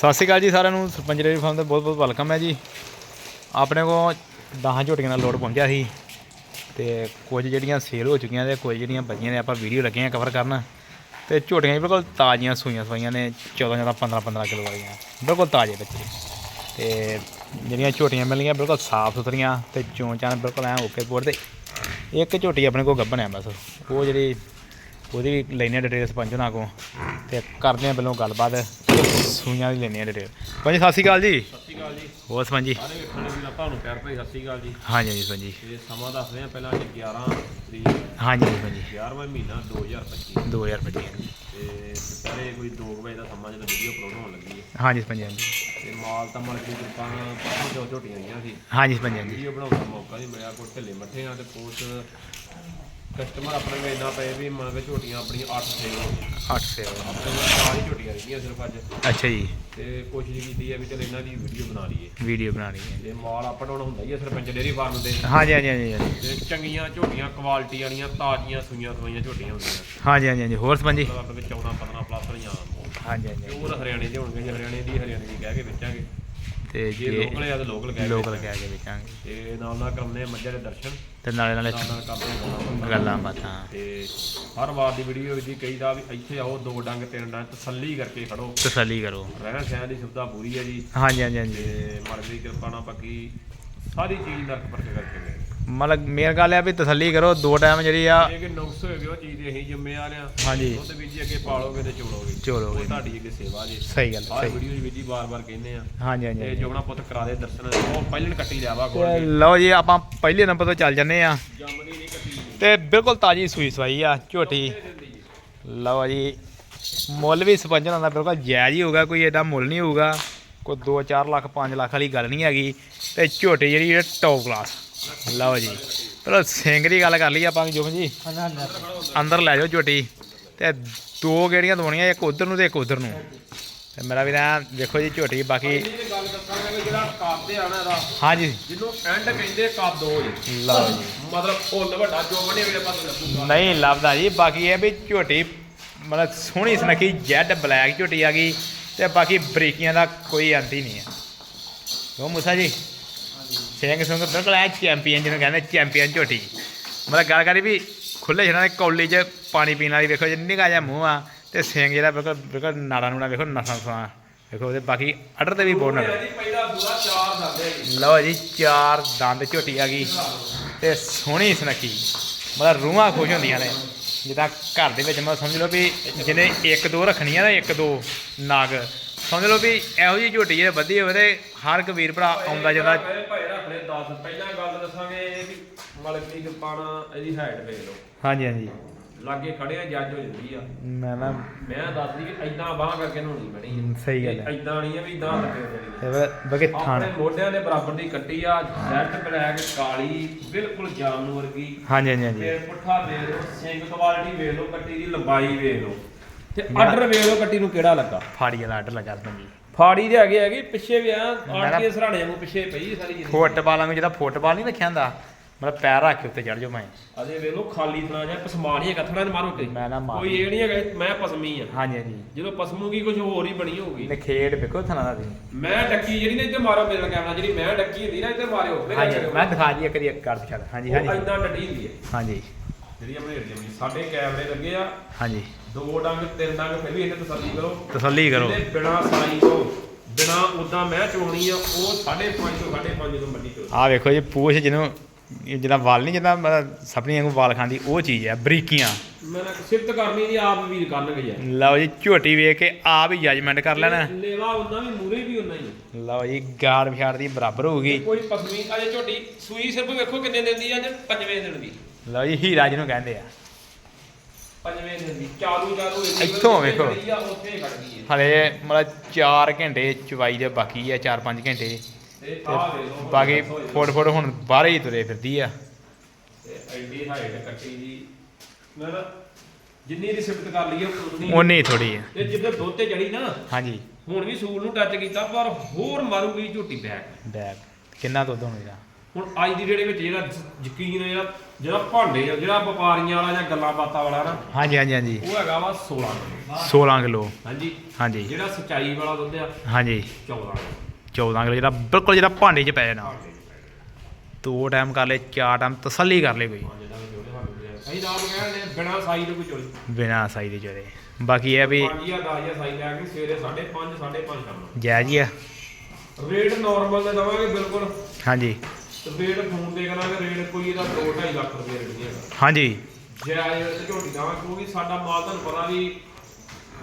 ਸਤਿ ਸ਼੍ਰੀ ਅਕਾਲ ਜੀ ਸਾਰਿਆਂ ਨੂੰ, ਸਰਪੰਚ ਡੇਅਰੀ ਫਾਰਮ ਦਾ ਬਹੁਤ ਬਹੁਤ ਵੈਲਕਮ ਹੈ ਜੀ। ਆਪਣੇ ਕੋਲ 10 ਝੋਟੀਆਂ ਦਾ ਲੋਡ ਪਹੁੰਚਿਆ ਸੀ ਤੇ ਕੁਝ ਜਿਹੜੀਆਂ ਸੇਲ ਹੋ ਚੁੱਕੀਆਂ ਤੇ ਕੁਝ ਜਿਹੜੀਆਂ ਬਚੀਆਂ ਨੇ ਆਪਾਂ ਵੀਡੀਓ ਲੱਗੇ ਆ ਕਵਰ ਕਰਨ। ਤੇ ਝੋਟੀਆਂ ਬਿਲਕੁਲ ਤਾਜ਼ੀਆਂ ਸੂਈਆਂ ਸਵਾਈਆਂ ਨੇ 14 14 15 15 ਕਿਲੋ ਵਾਲੀਆਂ, ਬਿਲਕੁਲ ਤਾਜ਼ੇ ਬੱਚੇ ਤੇ ਜਿਹੜੀਆਂ ਝੋਟੀਆਂ ਮਿਲੀਆਂ ਬਿਲਕੁਲ ਸਾਫ਼ ਸੁਥਰੀਆਂ ਤੇ ਚੋਂ ਚਾਂ ਬਿਲਕੁਲ ਐ ਓਕੇ ਬੋਰਡ ਤੇ। ਇੱਕ ਝੋਟੀ ਆਪਣੇ ਕੋਲ ਗੱਭਣ ਹੈ ਬਸ, ਉਹ ਜਿਹੜੀ ਉਹਦੀ ਵੀ ਲੈਣੇ ਡਿਟੇਲਸ ਪੰਜ ਉਹਨਾਂ ਕੋ ਤੇ ਕਰਦੇ ਆ ਪਹਿਲਾਂ ਗੱਲਬਾਤ। ਸੂਈਆਂ ਦੀ ਲੈਣੇ ਡਿਟੇਲ ਪੰਜ ਸਤਿ ਸ਼੍ਰੀ ਅਕਾਲ ਜੀ। ਸਤਿ ਸ਼੍ਰੀ ਅਕਾਲ ਜੀ। ਹੋਰ ਸਮਾਂ ਜੀ ਸਾਰੇ ਵੇਖਣ ਵੀ ਨਾ ਤੁਹਾਨੂੰ ਪਿਆਰ ਭਰੀ ਸਤਿ ਸ਼੍ਰੀ ਅਕਾਲ ਜੀ। ਹਾਂਜੀ ਹਾਂਜੀ ਪੰਜੀ ਤੇ ਸਮਾਂ ਦੱਸਦੇ ਆ ਪਹਿਲਾਂ ਅੱਜ 11 ਤਰੀਕ। ਹਾਂਜੀ ਹਾਂਜੀ ਪੰਜੀ 11ਵਾਂ ਮਹੀਨਾ 2025 2025 ਤੇ ਦੁਪਹਿਰੇ ਕੋਈ 2 ਵਜੇ ਦਾ ਸਮਾਂ ਜਦੋਂ ਵੀਡੀਓ ਅਪਲੋਡ ਹੋਣ ਲੱਗੀ ਹੈ। ਹਾਂਜੀ ਪੰਜੀ ਹਾਂਜੀ। ਤੇ ਮਾਲ ਤਾਂ ਮਲ ਕੇ ਕਿਰਪਾ ਪਰਸੋਂ ਜੋ ਝੋਟੀਆਂ ਆਈਆਂ ਸੀ। ਹਾਂਜੀ ਪੰਜੀ ਹਾਂਜੀ। ਵੀਡੀਓ ਬਣਾਉਣ ਦਾ ਮੌਕਾ ਨਹੀਂ ਮਿਲਿਆ। ਕੋਈ ਢਿੱਲੇ ਮੱਠੇ ਆ ਤੇ ਕੁਛ ਕਸਟਮਰ ਆਪਣੇ ਨੂੰ ਇੰਨਾ ਪਏ ਵੀ ਮੰਨ ਕੇ ਝੋਟੀਆਂ ਆਪਣੀਆਂ 8 ਸੇਲ ਹੋ ਗਈਆਂ। 8 ਸੇ ਆਪਣੇ ਕੋਲ ਚਾਰ ਹੀ ਝੋਟੀਆਂ ਰਹੀਆਂ ਸਿਰਫ ਅੱਜ। ਅੱਛਾ ਜੀ। ਤੇ ਕੋਸ਼ਿਸ਼ ਕੀਤੀ ਹੈ ਵੀ ਚਲ ਇਹਨਾਂ ਦੀ ਵੀਡੀਓ ਬਣਾ ਲਈਏ। ਵੀਡੀਓ ਬਣਾ ਲਈ ਹੈ ਤੇ ਮਾਲ ਅਪ ਡਾਊਨ ਹੁੰਦਾ ਹੀ ਹੈ ਸਰਪੰਚ ਡੇਅਰੀ ਫਾਰਮ ਦੇ। ਹਾਂਜੀ ਹਾਂਜੀ ਹਾਂਜੀ ਤੇ ਚੰਗੀਆਂ ਝੋਟੀਆਂ ਕੁਆਲਿਟੀ ਵਾਲੀਆਂ ਤਾਜ਼ੀਆਂ ਸੂਈਆਂ ਸਵਾਈਆਂ ਝੋਟੀਆਂ ਹੁੰਦੀਆਂ। ਹਾਂਜੀ ਹਾਂਜੀ ਹਾਂਜੀ। ਹੋਰ ਜੀ? ਮਤਲਬ ਵਿੱਚ 14 15 ਪਲੱਸ ਵਾਲੀਆਂ ਹਾਂਜੀ ਹਾਂਜੀ ਪਿਓਰ ਹਰਿਆਣੇ ਦੇ ਹੋਣਗੇ ਜੇ ਹਰਿਆਣੇ ਦੀ ਹਰਿਆਣੇ ਦੀ ਕਹਿ ਕੇ ਵੇਚਾਂਗੇ। ਤੇ ਜੇ ਲੋਕਲ ਆ ਤਾਂ ਲੋਕਲ ਕਹਿ ਕੇ ਲੋਕਲ। ਕਹਿ ਕੇ ਵੇਚਾਂਗੇ। ਤੇ ਨਾਲ ਨਾਲ ਕਰਨੇ ਮੱਝਾਂ ਦੇ ਦਰਸ਼ਨ। ਤੇ ਨਾਲੇ ਨਾਲੇ ਨਾਲ ਨਾਲ ਕਰਦੇ ਹਾਂ ਗੱਲਾਂ ਬਾਤਾਂ। ਤੇ ਹਰ ਵਾਰ ਦੀ ਵੀਡੀਓ ਵਿੱਚ ਕਹੀਦਾ ਵੀ ਇੱਥੇ ਆਓ ਦੋ ਡੰਗ ਤਿੰਨ ਡੰਗ ਤਸੱਲੀ ਕਰਕੇ ਖੜੋ। ਤਸੱਲੀ ਕਰੋ। ਰਹਿਣ ਸਹਿਣ ਦੀ ਸੁਵਿਧਾ ਪੂਰੀ ਹੈ ਜੀ। ਹਾਂਜੀ ਹਾਂਜੀ ਹਾਂਜੀ। ਤੇ ਦੀ ਕਿਰਪਾ ਨਾਲ ਬਾਕੀ ਸਾਰੀ ਚੀਜ਼ ਨਰਕ ਪਰਖ ਕਰਕੇ ਮਿਲੇ ਮਤਲਬ ਮੇਨ ਗੱਲ ਹੈ ਵੀ ਤਸੱਲੀ ਕਰੋ ਦੋ ਟਾਈਮ ਜਿਹੜੀ ਆ ਇਹ ਕਿ ਨੁਕਸ ਹੋਏਗੀ ਉਹ ਚੀਜ਼ ਦੇ ਅਸੀਂ ਜ਼ਿੰਮੇਵਾਰ ਆ ਹਾਂਜੀ। ਉਹ ਤੇ ਵੀਰ ਜੀ ਅੱਗੇ ਪਾਲੋਗੇ ਤੇ ਚੋਲੋਗੇ। ਚੋਲੋਗੇ। ਉਹ ਤੁਹਾਡੀ ਅੱਗੇ ਸੇਵਾ ਜੀ। ਸਹੀ ਗੱਲ ਆਹ ਸਹੀ। ਵੀਡੀਓ ਦੀ ਵੀਰ ਜੀ ਬਾਰ-ਬਾਰ ਕਹਿੰਦੇ ਆ। ਹਾਂਜੀ ਹਾਂਜੀ ਤੇ ਹਾਂਜੀ। ਜੋਗਣਾ ਪੁੱਤ ਕਰਾ ਦੇ ਦਰਸ਼ਨ ਉਹ ਪਹਿਲਣ ਕੱਟੀ ਲਿਆਵਾ ਕੋਲ ਤੇ ਲਓ ਜੀ ਆਪਾਂ ਪਹਿਲੇ ਨੰਬਰ ਤੋਂ ਚੱਲ ਜੰਨੇ ਆ। ਜੰਮਦੀ ਨਹੀਂ ਕੱਟੀ ਤੇ ਬਿਲਕੁਲ ਤਾਜੀ ਸੂਈ ਸਵਾਈ ਆ ਝੋਟੀ। ਲਓ ਜੀ ਮੁੱਲ ਵੀ ਸਪੰਜਰਾਂ ਦਾ ਬਿਲਕੁਲ ਜਾਇਜ਼ ਹੀ ਹੋਊਗਾ ਕੋਈ ਐਡਾ ਮੁੱਲ ਨਹੀਂ ਹੋਊਗਾ। ਕੋਈ 2-4 ਲੱਖ 5 ਲੱਖ ਵਾਲੀ ਗੱਲ ਨਹੀਂ ਹੈਗੀ। ਤੇ ਝੋਟੀ ਜਿਹੜੀ ਟੌਪ ਕਲਾਸ ਲਓ ਜੀ। ਪਹਿਲਾਂ ਸਿੰਘ ਦੀ ਗੱਲ ਕਰ ਲਈ ਆਪਾਂ ਜੁਗ ਜੀ। ਅੰਦਰ ਲੈ ਜਾਓ ਝੋਟੀ ਤੇ ਦੋ ਗੇੜੀਆਂ ਦਵਾਉਣੀਆਂ ਇੱਕ ਉਧਰ ਨੂੰ ਤੇ ਇੱਕ ਉਧਰ ਨੂੰ। ਤੇ ਮੇਰਾ ਵੀ ਨਾ ਦੇਖੋ ਜੀ ਝੋਟੀ ਬਾਕੀ ਹਾਂਜੀ। ਜਿਹਨੂੰ ਐਂਡ ਕਹਿੰਦੇ ਕੱਦ ਹੋ ਜੀ। ਲਓ ਜੀ। ਮਤਲਬ ਫੁੱਲ ਵੱਡਾ ਜੋ ਬਣੇ ਵੇਲੇ ਪਤਾ ਲੱਗੂਗਾ ਨਹੀਂ ਲੱਭਦਾ ਜੀ। ਬਾਕੀ ਇਹ ਵੀ ਝੋਟੀ ਮਤਲਬ ਸੋਹਣੀ ਸੁਨੱਖੀ ਜੈਡ ਬਲੈਕ ਝੋਟੀ ਆ ਗਈ। ਤੇ ਬਾਕੀ ਬਰੀਕੀਆਂ ਦਾ ਕੋਈ ਅੰਤ ਹੀ ਨਹੀਂ ਹੈ। ਉਹ ਮੁਸਾ ਜੀ। ਸਿੰਘ ਸਿੰਘ ਬਿਲਕੁਲ ਐ ਚੈਂਪੀਅਨ ਜਿਹਨੂੰ ਕਹਿੰਦੇ ਚੈਂਪੀਅਨ ਝੋਟੀ। ਮਤਲਬ ਗੱਲ ਕਰੀ ਵੀ ਖੁੱਲੇ ਜਿਹਨਾਂ ਦੇ ਕੌਲੀ 'ਚ ਪਾਣੀ ਪੀਣ ਵਾਲੀ ਵੇਖੋ ਜਿੰਨੀ ਨਿੱਕਾ ਜਿਹਾ ਮੂੰਹ ਆ ਤੇ ਸਿੰਘ ਜਿਹੜਾ ਬਿਲਕੁਲ ਬਿਲਕੁਲ ਨਾੜਾ ਨੂੜਾ ਵੇਖੋ ਨਸਾਂ ਨਸਾਂ। ਵੇਖੋ ਉਹਦੇ ਬਾਕੀ ਅਡਰ ਤੇ ਵੀ ਬਹੁਤ ਜੀ ਜੀ ਲਓ ਜੀ ਚਾਰ ਦੰਦ ਝੋਟੀ ਆ ਗਈ ਤੇ ਸੋਹਣੀ ਸੁਨੱਖੀ। ਮਤਲਬ ਰੂਹਾਂ ਖੁਸ਼ ਹੁੰਦੀਆਂ ਨੇ। ਜਿੱਦਾਂ ਘਰ ਦੇ ਵਿੱਚ ਮੈਂ ਸਮਝ ਲਓ ਵੀ ਜਿਹਨੇ ਇੱਕ ਦੋ ਰੱਖਣੀਆਂ ਨਾ ਇੱਕ ਦੋ ਨਾਗ। ਸਮਝ ਲਓ ਵੀ ਇਹੋ ਜਿਹੀ ਝੋਟੀ ਜੇ ਵਧੀ ਹੋਵੇ ਤੇ ਹਰ ਇੱਕ ਵੀਰ ਭਰਾ ਆਉਂਦਾ ਜਾਂਦਾ। ਭਾਈ ਰੱਖ ਲੈ 10 ਪਹਿਲਾਂ ਗੱਲ ਦੱਸਾਂਗੇ ਵੀ ਮਲਕ ਕਿਰਪਾਨਾ ਇਹਦੀ ਹਾਈਟ ਵੇਖ ਲਓ। ਹਾਂਜੀ ਹਾਂਜੀ। ਲਾਗੇ ਖੜੇ ਆ ਜੱਜ ਹੋ ਜਾਂਦੀ ਆ। ਮੈਂ ਨਾ ਮੈਂ ਦੱਸਦੀ ਕਿ ਐਦਾਂ ਬਾਹ ਕਰਕੇ ਨਹਾਉਣੀ ਬਣੀ ਸਹੀ ਗੱਲ ਹੈ ਐਦਾਂ ਨਹੀਂ ਆ ਵੀ ਇਦਾਂ ਲੱਗੇ ਬਗੇ ਥਾਣ ਆਪਣੇ ਮੋਢਿਆਂ ਦੇ ਬਰਾਬਰ ਦੀ ਕੱਟੀ ਆ ਜੈਟ ਬਲੈਕ ਕਾਲੀ ਬਿਲਕੁਲ ਜਾਮਨ ਵਰਗੀ। ਹਾਂਜੀ ਹਾਂਜੀ ਹਾਂਜੀ। ਤੇ ਪੁੱਠਾ ਵੇਖ ਲਓ ਸਿੰਘ ਕੁਆਲਿਟੀ ਵੇਖ ਲਓ ਕੱਟੀ ਦੀ ਲੰਬਾਈ ਵੇਖ ਲਓ। ਤੇ ਆਰਡਰ ਵੇਖ ਲਓ ਕੱਟੀ ਨੂੰ ਕਿਹੜਾ ਲੱਗਾ? ਫਾੜੀ ਵਾਲਾ ਆਰਡਰ ਲੱਗਾ ਪੰਜੀ ਫਾੜੀ ਦੇ ਹੈਗੇ ਹੈਗੀ ਪਿੱਛੇ ਵੀ ਆ ਆੜ ਕੇ ਸਰਾਣੇ ਨੂੰ ਪਿੱਛੇ ਪਈ ਸਾਰੀ ਜਿੰਨੀ ਫੁੱਟਬਾਲ ਵਾਂਗੂ ਜਿਹੜਾ ਫੁੱਟਬਾਲ ਨਹੀਂ ਰੱਖਿਆ ਹੁੰਦਾ ਮਤਲਬ ਪੈਰ ਰੱਖ ਕੇ ਉੱਤੇ ਚੜ ਜਾਓ ਮੈਂ ਅਜੇ ਵੇਖ ਲਓ ਖਾਲੀ ਥਣਾ ਜਾਂ ਪਸਮਾਣੀ ਹੈ ਥਣਾ ਮਾਰੋ ਕੇ ਮੈਂ ਨਾ ਮਾਰ ਕੋਈ ਇਹ ਨਹੀਂ ਹੈਗਾ ਮੈਂ ਪਸਮੀ ਆ। ਹਾਂਜੀ ਹਾਂਜੀ। ਜਦੋਂ ਪਸਮੂਗੀ ਕੁਝ ਹੋਰ ਹੀ ਬਣੀ ਹੋਊਗੀ। ਨੇ ਖੇਡ ਵੇਖੋ ਥਣਾ ਦਾ ਤੁਸੀਂ। ਮੈਂ ਡੱਕੀ ਜਿਹੜੀ ਨਾ ਇੱਥੇ ਮਾਰੋ ਮੇਰੇ ਕੈਮਰਾ ਜਿਹੜੀ ਮੈਂ ਡੱਕੀ ਹੁੰਦੀ ਨਾ ਇੱਥੇ ਮਾਰਿਓ ਮੇਰੇ ਹਾਂਜੀ ਮੈਂ ਦਿਖਾ ਜੀ ਕਰੀ ਇੱਕ ਕਰ ਛੱਡ ਹਾਂਜੀ ਉਹ ਹਾਂਜੀ ਇਦਾਂ ਡੱਡੀ ਹੁੰਦੀ ਹੈ। ਹਾਂਜੀ। ਜਿਹੜੀ ਆਪਣੇ ਏਰੀਆ ਵਿੱਚ ਸਾਡੇ ਕੈਮਰੇ ਲੱਗੇ ਆ। ਹਾਂਜੀ। ਦੋ ਡੰਗ ਤਿੰਨ ਡੰਗ ਫਿਰ ਵੀ ਇਹਨੇ ਤਸੱਲੀ ਕਰੋ। ਤਸੱਲੀ ਕਰੋ। ਜਿਹਨੇ ਬਿਨਾ ਸਾਈ ਤੋਂ ਬਿਨਾ ਉਦਾਂ ਮੈਂ ਚੋਣੀ ਆ ਉਹ 5.5 ਤੋਂ 5.5 ਤੋਂ ਮੱਡੀ ਚੋ ਆ ਵੇਖੋ ਜੀ ਪੂਛ ਜਿਹਨੂੰ ਇਹ ਜਿਹਦਾ ਵਾਲ ਨਹੀਂ ਜਿਹਦਾ ਮਤਲਬ ਸਪਨੀ ਵਾਂਗੂ ਵਾਲ ਖਾਂਦੀ ਉਹ ਚੀਜ਼ ਹੈ ਬਰੀਕੀਆਂ। ਮੈਂ ਨਾ ਸਿਫਤ ਕਰਨੀ ਦੀ ਆਪ ਵੀਰ ਕਰਨਗੇ ਯਾਰ ਲਓ ਜੀ ਝੋਟੀ ਵੇਖ ਕੇ ਆਪ ਹੀ ਜਜਮੈਂਟ ਕਰ ਲੈਣਾ। ਲੇਵਾ ਉਹਨਾਂ ਵੀ ਮੂਰੇ ਵੀ ਉਹਨਾਂ ਹੀ ਲਓ ਜੀ ਗਾੜ ਵਿਛਾੜ ਦੀ ਬਰਾਬਰ ਹੋਊਗੀ। ਕੋਈ ਪਸਮੀ ਅਜੇ ਝੋਟੀ ਸੂਈ ਸਿਰਫ ਵੇਖੋ ਕਿੰਨੇ ਦਿਨ ਦੀ ਅੱਜ ਪੰਜਵੇਂ ਦਿਨ ਦੀ। ਲਓ ਜੀ ਹੀਰਾ ਜਿਹਨੂੰ ਕਹਿੰਦੇ ਆ। ਪੰਜਵੇਂ ਦਿਨ ਦੀ ਇੱਥੋਂ ਵੇਖੋ। ਉੱਥੇ ਖੜ ਗਈ ਹੈ। ਹਲੇ ਮਤਲਬ 4 ਘੰਟੇ ਚਵਾਈ ਦੇ ਬਾਕੀ ਆ 4-5 ਘੰਟੇ। ਤੇ ਆਹ ਬਾਕੀ। ਫੋਟ ਫੋਟ ਹੁਣ ਬਾਹਰ ਹੀ ਤੁਰੇ ਫਿਰਦੀ ਆ। ਤੇ ਐਡੀ ਹਾਈਟ ਕੱਟੀ ਦੀ ਮੈਂ ਨਾ ਜਿੰਨੀ ਦੀ ਸਿਫਤ ਕਰ ਲਈਏ ਉਨੀ। ਉਨੀ ਥੋੜੀ ਆ। ਤੇ ਜਿੱਦਾਂ ਦੁੱਧ ਤੇ ਚੜੀ ਨਾ ਹਾਂਜੀ। ਹੁਣ ਵੀ ਸੂਲ ਨੂੰ ਟੱਚ ਕੀਤਾ ਪਰ ਹੋਰ ਮਾਰੂਗੀ ਝੋਟੀ ਬੈਕ ਬੈਗ ਕਿੰਨਾ ਦੁੱਧ ਹੋਣਾ ਇਹਦਾ ਹੁਣ ਅੱਜ ਦੀ ਜਿਹੜੇ ਵਿੱਚ ਜਿਹੜਾ ਯਕੀਨ ਹੈ ਜਿਹੜਾ ਜਿਹੜਾ ਭਾਂਡੇ ਆ ਜਿਹੜਾ ਵਪਾਰੀਆਂ ਵਾਲਾ ਜਾਂ ਗੱਲਾਂ ਬਾਤਾਂ ਵਾਲਾ ਨਾ ਹਾਂਜੀ ਹਾਂਜੀ ਹਾਂਜੀ। ਉਹ ਹੈਗਾ ਵਾ 16 ਕਿਲੋ। 16 ਕਿਲੋ। ਹਾਂਜੀ। ਹਾਂਜੀ। ਜਿਹੜਾ ਸਚਾਈ ਵਾਲਾ ਦੁੱਧ ਆ ਹਾਂਜੀ। 14 ਕਿਲੋ। 14 ਕਿਲੋ ਜਿਹੜਾ ਬਿਲਕੁਲ ਜਿਹੜਾ ਭਾਂਡੇ 'ਚ ਪੈ ਜਾਣਾ। ਦੋ ਟਾਈਮ ਕਰ ਲੈ ਚਾਰ ਟਾਈਮ ਤਸੱਲੀ ਕਰ ਲੈ ਕੋਈ। ਅਸੀਂ ਨਾਮ ਕਹਿੰਦੇ ਬਿਨਾ ਸਾਈ ਤੋਂ ਕੋਈ ਚੋਰੀ ਬਿਨਾ ਸਾਈ ਦੇ ਚੋਰੇ ਬਾਕੀ ਇਹ ਵੀ 5000 10000 ਸਾਈ ਲੈ ਕੇ ਸਵੇਰੇ 5:30 5:30 ਸ਼ਾਮ ਨੂੰ। ਜਾਇਜ਼ ਹੀ ਆ। ਰੇਟ ਨਾਰਮਲ ਦੇ ਦਵਾਂਗੇ ਬਿਲਕੁਲ। ਹਾਂਜੀ। ਤੇ ਰੇਟ ਫੋਨ ਤੇ ਕਰਾਂਗੇ ਰੇਟ ਕੋਈ ਇਹਦਾ 2.5 ਲੱਖ ਰੁਪਏ ਰੇਟ ਨਹੀਂ ਹੈਗਾ। ਹਾਂਜੀ। ਜਾਇਜ਼ ਤੇ ਝੋਟੀ ਦਵਾਂ ਕਿਉਂਕਿ ਸਾਡਾ ਮਾਲ ਤੁਹਾਨੂੰ ਪਤਾ ਵੀ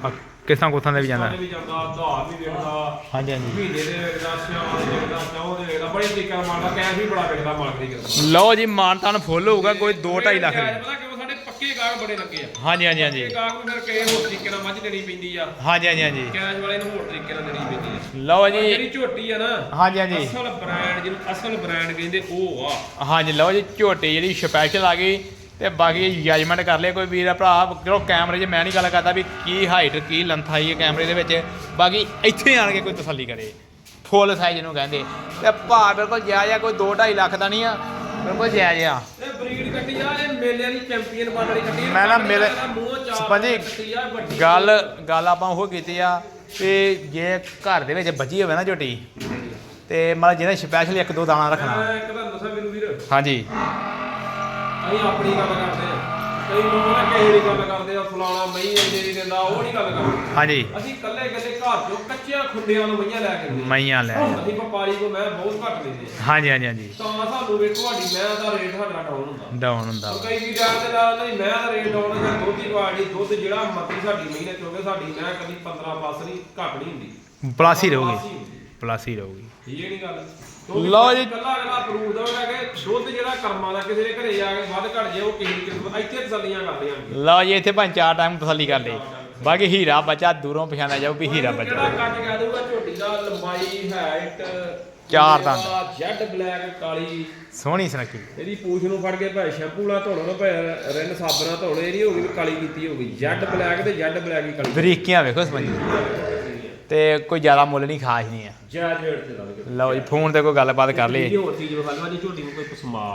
ਆ ਕਿਸਾਂ ਕੋਥਾਂ ਦੇ ਵੀ ਜਾਂਦਾ। ਸਾਡੇ ਵੀ ਜਾਂਦਾ ਆਧਾਰ ਵੀ ਵੇਖਦਾ। ਹਾਂਜੀ ਹਾਂਜੀ। ਮਹੀਨੇ ਦੇ ਵੇਖਦਾ ਸਿਆਲ ਦੇ ਵੇਖਦਾ ਚੌਂ ਦੇ ਵੇਖਦਾ ਬੜੇ ਤਰੀਕੇ ਨਾਲ ਮਾਲਦਾ ਕੈਸ਼ ਵੀ ਬੜਾ ਵੇਖਦਾ ਦੀ। ਲਓ ਜੀ ਮਾਨਤਾਨ ਫੁੱਲ ਹੋਊਗਾ ਕੋਈ 2.5 ਲੱਖ ਦੇ ਪਤਾ ਕਿਉਂ ਪੱਕੇ ਗਾਹਕ ਬੜੇ ਲੱਗੇ ਆ। ਹਾਂਜੀ ਹਾਂਜੀ ਹਾਂਜੀ। ਪੱਕੇ ਗਾਹਕ ਨੂੰ ਫਿਰ ਕਿਸੇ ਹੋਰ ਤਰੀਕੇ ਨਾਲ ਮੱਝ ਦੇਣੀ ਪੈਂਦੀ ਆ। ਹਾਂਜੀ ਹਾਂਜੀ ਹਾਂਜੀ। ਕੈਸ਼ ਵਾਲੇ ਨੂੰ ਹੋਰ ਤਰੀਕੇ ਨਾਲ ਦੇਣੀ ਪੈਂਦੀ ਆ। ਲਓ ਪਰ ਜੀ ਜਿਹੜੀ ਝੋਟੀ ਆ ਨਾ ਹਾਂਜੀ ਹਾਂਜੀ। ਅਸਲ ਬ੍ਰਾਂਡ ਜਿਹਨੂੰ ਅਸਲ ਬ੍ਰਾਂਡ ਕਹਿੰਦੇ ਉਹ ਆ। ਹਾਂਜੀ ਲਓ ਜੀ ਝੋਟੀ ਜਿਹੜੀ ਸਪੈਸ਼ਲ ਆ ਗਈ। ਤੇ ਬਾਕੀ ਜਜਮੈਂਟ ਕਰ ਲਿਆ ਕੋਈ ਵੀਰ ਭਰਾ। ਕਿਉਂ ਕੈਮਰੇ 'ਚ ਮੈਂ ਨਹੀਂ ਗੱਲ ਕਰਦਾ ਵੀ ਕੀ ਹਾਈਟ ਕੀ ਲੈਂਥ ਆਈ ਹੈ ਕੈਮਰੇ ਦੇ ਵਿੱਚ। ਬਾਕੀ ਇੱਥੇ ਆਣ ਕੇ ਕੋਈ ਤਸੱਲੀ ਕਰੇ। ਫੁੱਲ ਸਾਈਜ਼ ਨੂੰ ਕਹਿੰਦੇ। ਤੇ ਭਾਅ ਬਿਲਕੁਲ ਜਾਇਜ਼ ਆ ਕੋਈ 2.5 ਲੱਖ ਦਾ ਨਹੀਂ ਆ। ਬਿਲਕੁਲ ਜਾਇਜ਼ ਆ। ਇਹ ਬਰੀਡ ਕੱਟੀ ਆ ਇਹ ਮੇਲਿਆਂ ਦੀ ਚੈਂਪੀਅਨ ਬਣ ਵਾਲੀ ਕੱਟੀ ਆ। ਮੈਂ ਨਾ ਮੇਲੇ- ਮੂੰਹ ਚਾਰ ਸਪੰਜੀ ਕੱਟੀ ਆ, ਵੱਡੀ ਗੱਲ ਗੱਲ ਆਪਾਂ ਉਹ ਕੀਤੀ ਆ ਵੀ ਜੇ ਘਰ ਦੇ ਵਿੱਚ ਬੱਜੀ ਹੋਵੇ ਨਾ ਝੋਟੀ ਤੇ ਮਤਲਬ ਜਿਹਨੇ ਸਪੈਸ਼ਲ ਇੱਕ ਦੋ ਦਾਣਾ ਰੱਖਣਾ। ਮੈਂ ਇੱਕ ਤਾਂ ਦੱਸਾਂ ਮੈਨੂੰ ਵੀਰ। ਹਾਂਜੀ। ਅਸੀਂ ਆਪਣੀ ਗੱਲ ਕਰਦੇ ਆ। ਕਈ ਲੋਕ ਨਾ ਕਿਸੇ ਦੀ ਗੱਲ ਕਰਦੇ ਆ ਫਲਾਣਾ ਮਈ ਇੰਨੇ ਦੀ ਦਿੰਦਾ ਉਹ ਨਹੀਂ ਗੱਲ ਕਰਦੇ। ਹਾਂਜੀ। ਅਸੀਂ ਕੱਲੇ ਕੱਲੇ ਘਰ ਚੋਂ ਕੱਚਿਆਂ ਖੁੰਡਿਆਂ ਨੂੰ ਮਈਆਂ ਲੈ ਕੇ ਦਿੰਦੇ ਮਈਆਂ ਲੈ ਅਸੀਂ ਵਪਾਰੀ ਕੋ ਮੈਂ ਬਹੁਤ ਘੱਟ ਲੈਂਦੇ ਆ। ਹਾਂਜੀ ਹਾਂਜੀ ਹਾਂਜੀ। ਤਾਂ ਸਾਨੂੰ ਵੇਖੋ ਸਾਡੀ ਮੈਂ ਦਾ ਰੇਟ ਸਾਡਾ ਡਾਊਨ ਹੁੰਦਾ। ਡਾਊਨ ਹੁੰਦਾ। ਵਾ। ਕਈ ਵੀ ਜਾਣਦੇ ਨਾਲ ਨਹੀਂ ਮੈਂ ਦਾ ਰੇਟ ਡਾਊਨ ਜਾਂ ਦੁੱਧ ਕੁਆਲਿਟੀ ਦੁੱਧ ਜਿਹੜਾ ਮਰਜ਼ੀ ਸਾਡੀ ਮਹੀਨੇ ਕਿਉਂਕਿ ਸਾਡੀ ਮੈਂ ਕਦੀ 15 ਪਲੱਸ ਨਹੀਂ ਘੱਟ ਨਹੀਂ ਹੁੰਦੀ। ਪਲੱਸ ਰਹੂਗੀ। ਪਲੱਸ ਰਹੂਗੀ ਠੀਕ ਹੈ ਨਹੀਂ ਗੱਲ ਲਓ ਜੀ। ਕੱਲਾ ਅਗਲਾ ਪ੍ਰੂਫ ਦਵਾਂਗਾ ਕਿ ਦੁੱਧ ਜਿਹੜਾ ਕਰਮਾਂ ਦਾ ਕਿਸੇ ਦੇ ਘਰੇ ਜਾ ਕੇ ਵੱਧ ਘਟ ਜੇ ਉਹ ਕਿਸੇ ਦੀ ਕਿਸਮਤ ਇੱਥੇ ਤਸੱਲੀਆਂ ਕਰਦੇ ਆਂ ਲਓ ਜੀ ਇੱਥੇ ਭਾਂ ਚਾਰ ਟਾਈਮ ਤਸੱਲੀ ਕਰ ਲਈ ਬਾਕੀ ਹੀਰਾ ਬੱਚਾ ਦੂਰੋਂ ਪਛਾਣਿਆ ਜਾਊ ਵੀ ਹੀਰਾ ਬੱਚਾ ਜਿਹੜਾ ਕੱਟ ਕਹਿ ਦਊਗਾ ਝੋਟੀ ਦਾ ਲੰਬਾਈ ਹਾਈਟ ਚਾਰ ਦੰਦ। ਜੈਡ ਬਲੈਕ ਕਾਲੀ। ਸੋਹਣੀ ਸੁਨੱਖੀ। ਇਹਦੀ ਪੂਛ ਨੂੰ ਫੜ ਕੇ ਭਾਵੇਂ ਸ਼ੈਂਪੂ ਨਾਲ ਧੋਣੋ ਨਾ ਭਾਵੇਂ ਰਿੰਨ ਸਾਬਣ ਧੋਣੋ ਇਹ ਨਹੀਂ ਹੋਗੀ ਵੀ ਕਾਲੀ ਕੀਤੀ ਹੋਗੀ ਜੈਡ ਬਲੈਕ ਤੇ ਜੈਡ ਬਲੈਕ ਹੀ ਕਾਲੀ। ਬਰੀਕੀਆਂ ਵੇਖੋ ਸਪੰਜੀ ਤੇ ਕੋਈ ਜ਼ਿਆਦਾ ਮੁੱਲ ਨਹੀਂ ਖਾਸ ਨਹੀਂ ਆ। ਜੈਡ ਰੇਟ ਤੇ ਲੱਗ ਲਓ ਜੀ ਫੋਨ ਤੇ ਕੋਈ ਗੱਲਬਾਤ ਕਰ ਲਈ ਹੋਰ ਚੀਜ਼ ਵਿਖਾ ਲਵਾਂ ਜੀ ਝੋਟੀ ਨੂੰ ਕੋਈ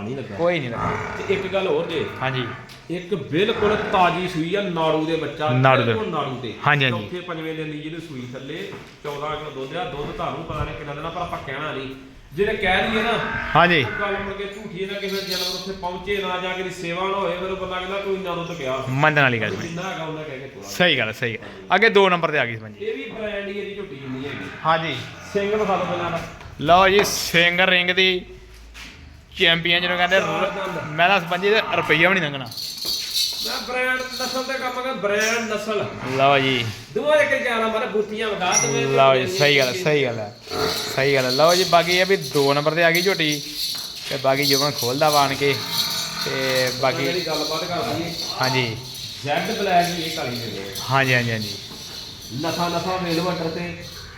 ਨਹੀਂ ਲੱਗਾ। ਕੋਈ ਨਹੀਂ ਲੱਗਾ। ਤੇ ਇੱਕ ਗੱਲ ਹੋਰ ਜੇ। ਹਾਂਜੀ। ਇੱਕ ਬਿਲਕੁਲ ਤਾਜੀ ਸੂਈ ਆ ਨਾੜੂ ਦੇ ਬੱਚਾ ਨਾੜੂ ਦੇ। ਬਿਲਕੁਲ ਨਾੜੂ ਤੇ। ਹਾਂਜੀ, ਹਾਂਜੀ। ਚੌਥੇ ਪੰਜਵੇਂ ਦਿਨ ਦੀ ਜਿਹਨੂੰ ਸੂਈ ਥੱਲੇ 14 ਕਿਲੋ ਦੁੱਧ ਆ ਦੁੱਧ ਤੁਹਾਨੂੰ ਪਤਾ ਨਹੀਂ ਕਿੰਨਾ ਦੇਣਾ ਪਰ ਆਪਾਂ ਕਹਿਣਾ ਨਹੀਂ। ਜਿਹੜੇ ਕਹਿ ਦਈਏ ਨਾ ਹਾਂਜੀ। ਗੱਲ ਮੁੜ ਕੇ ਝੂਠੀ ਨਾ ਕਿਸੇ ਜਨਮ ਉੱਥੇ ਪਹੁੰਚੇ ਨਾ ਜਾ ਕੇ ਦੀ ਸੇਵਾ ਨਾ ਹੋਏ ਮੈਨੂੰ ਪਤਾ ਕਹਿੰਦਾ ਕੋਈ ਨਾ ਦੁੱਧ ਗਿਆ ਮੰਨਣ ਵਾਲੀ ਗੱਲ ਨਹੀਂ ਜਿੰਨਾ ਹੈਗਾ ਉਹਨਾਂ ਕਹਿ ਕੇ ਸਹੀ ਗੱਲ ਸਹੀ। ਅੱਗੇ ਦੋ ਨੰਬਰ ਤੇ ਆ ਗਈ ਸਪੰਜੀ ਇਹ ਵੀ ਬ੍ਰਾਂਡ ਹੀ ਇਹਦੀ ਝੋਟੀ ਜਿੰਨੀ ਹੈਗੀ। ਹਾਂਜੀ। ਸਿੰਘ ਵਿਖਾ ਦੋ ਪਹਿਲਾਂ ਦਾ ਲਓ ਜੀ ਸਿੰਗਰ ਰਿੰਗ ਦੀ ਚੈਂਪੀਅਨ ਜਿਹਨੂੰ ਕਹਿੰਦੇ ਮੈਂ ਤਾਂ ਸਪੰਜੀ ਤੇ ਰੁਪਈਆ ਵੀ ਨਹੀਂ ਲੰਘਣਾ। ਮੈਂ ਬ੍ਰਾਂਡ ਨਸਲ ਤੇ ਕੰਮ ਕਰ ਬ੍ਰਾਂਡ ਨਸਲ। ਲਓ ਜੀ। ਦੋਵਾਂ ਇੱਕ ਜਾਣਾ ਮਾਰੇ ਬੂਟੀਆਂ ਵਿਖਾ ਦਵੇਂ ਲਓ ਜੀ ਸਹੀ ਗੱਲ ਹੈ, ਸਹੀ ਗੱਲ ਹੈ ਸਹੀ ਗੱਲ ਹੈ। ਲਓ ਜੀ ਬਾਕੀ ਇਹ ਵੀ ਨੰਬਰ ਤੇ ਆ ਗਈ ਝੋਟੀ ਤੇ ਬਾਕੀ ਜਦੋਂ ਖੋਲਦਾ ਵਾਣ ਕੇ ਤੇ ਬਾਕੀ ਜਿਹੜੀ ਗੱਲਬਾਤ ਕਰ ਦਈਏ ਹਾਂਜੀ। ਜੈਡ ਬਲੈਕ ਇਹ ਕਾਲੀ ਦੇ ਦੇ ਹਾਂਜੀ ਹਾਂਜੀ ਹਾਂਜੀ। ਨਫਾ ਨਫਾ ਮੇਲ ਵਟਰ ਤੇ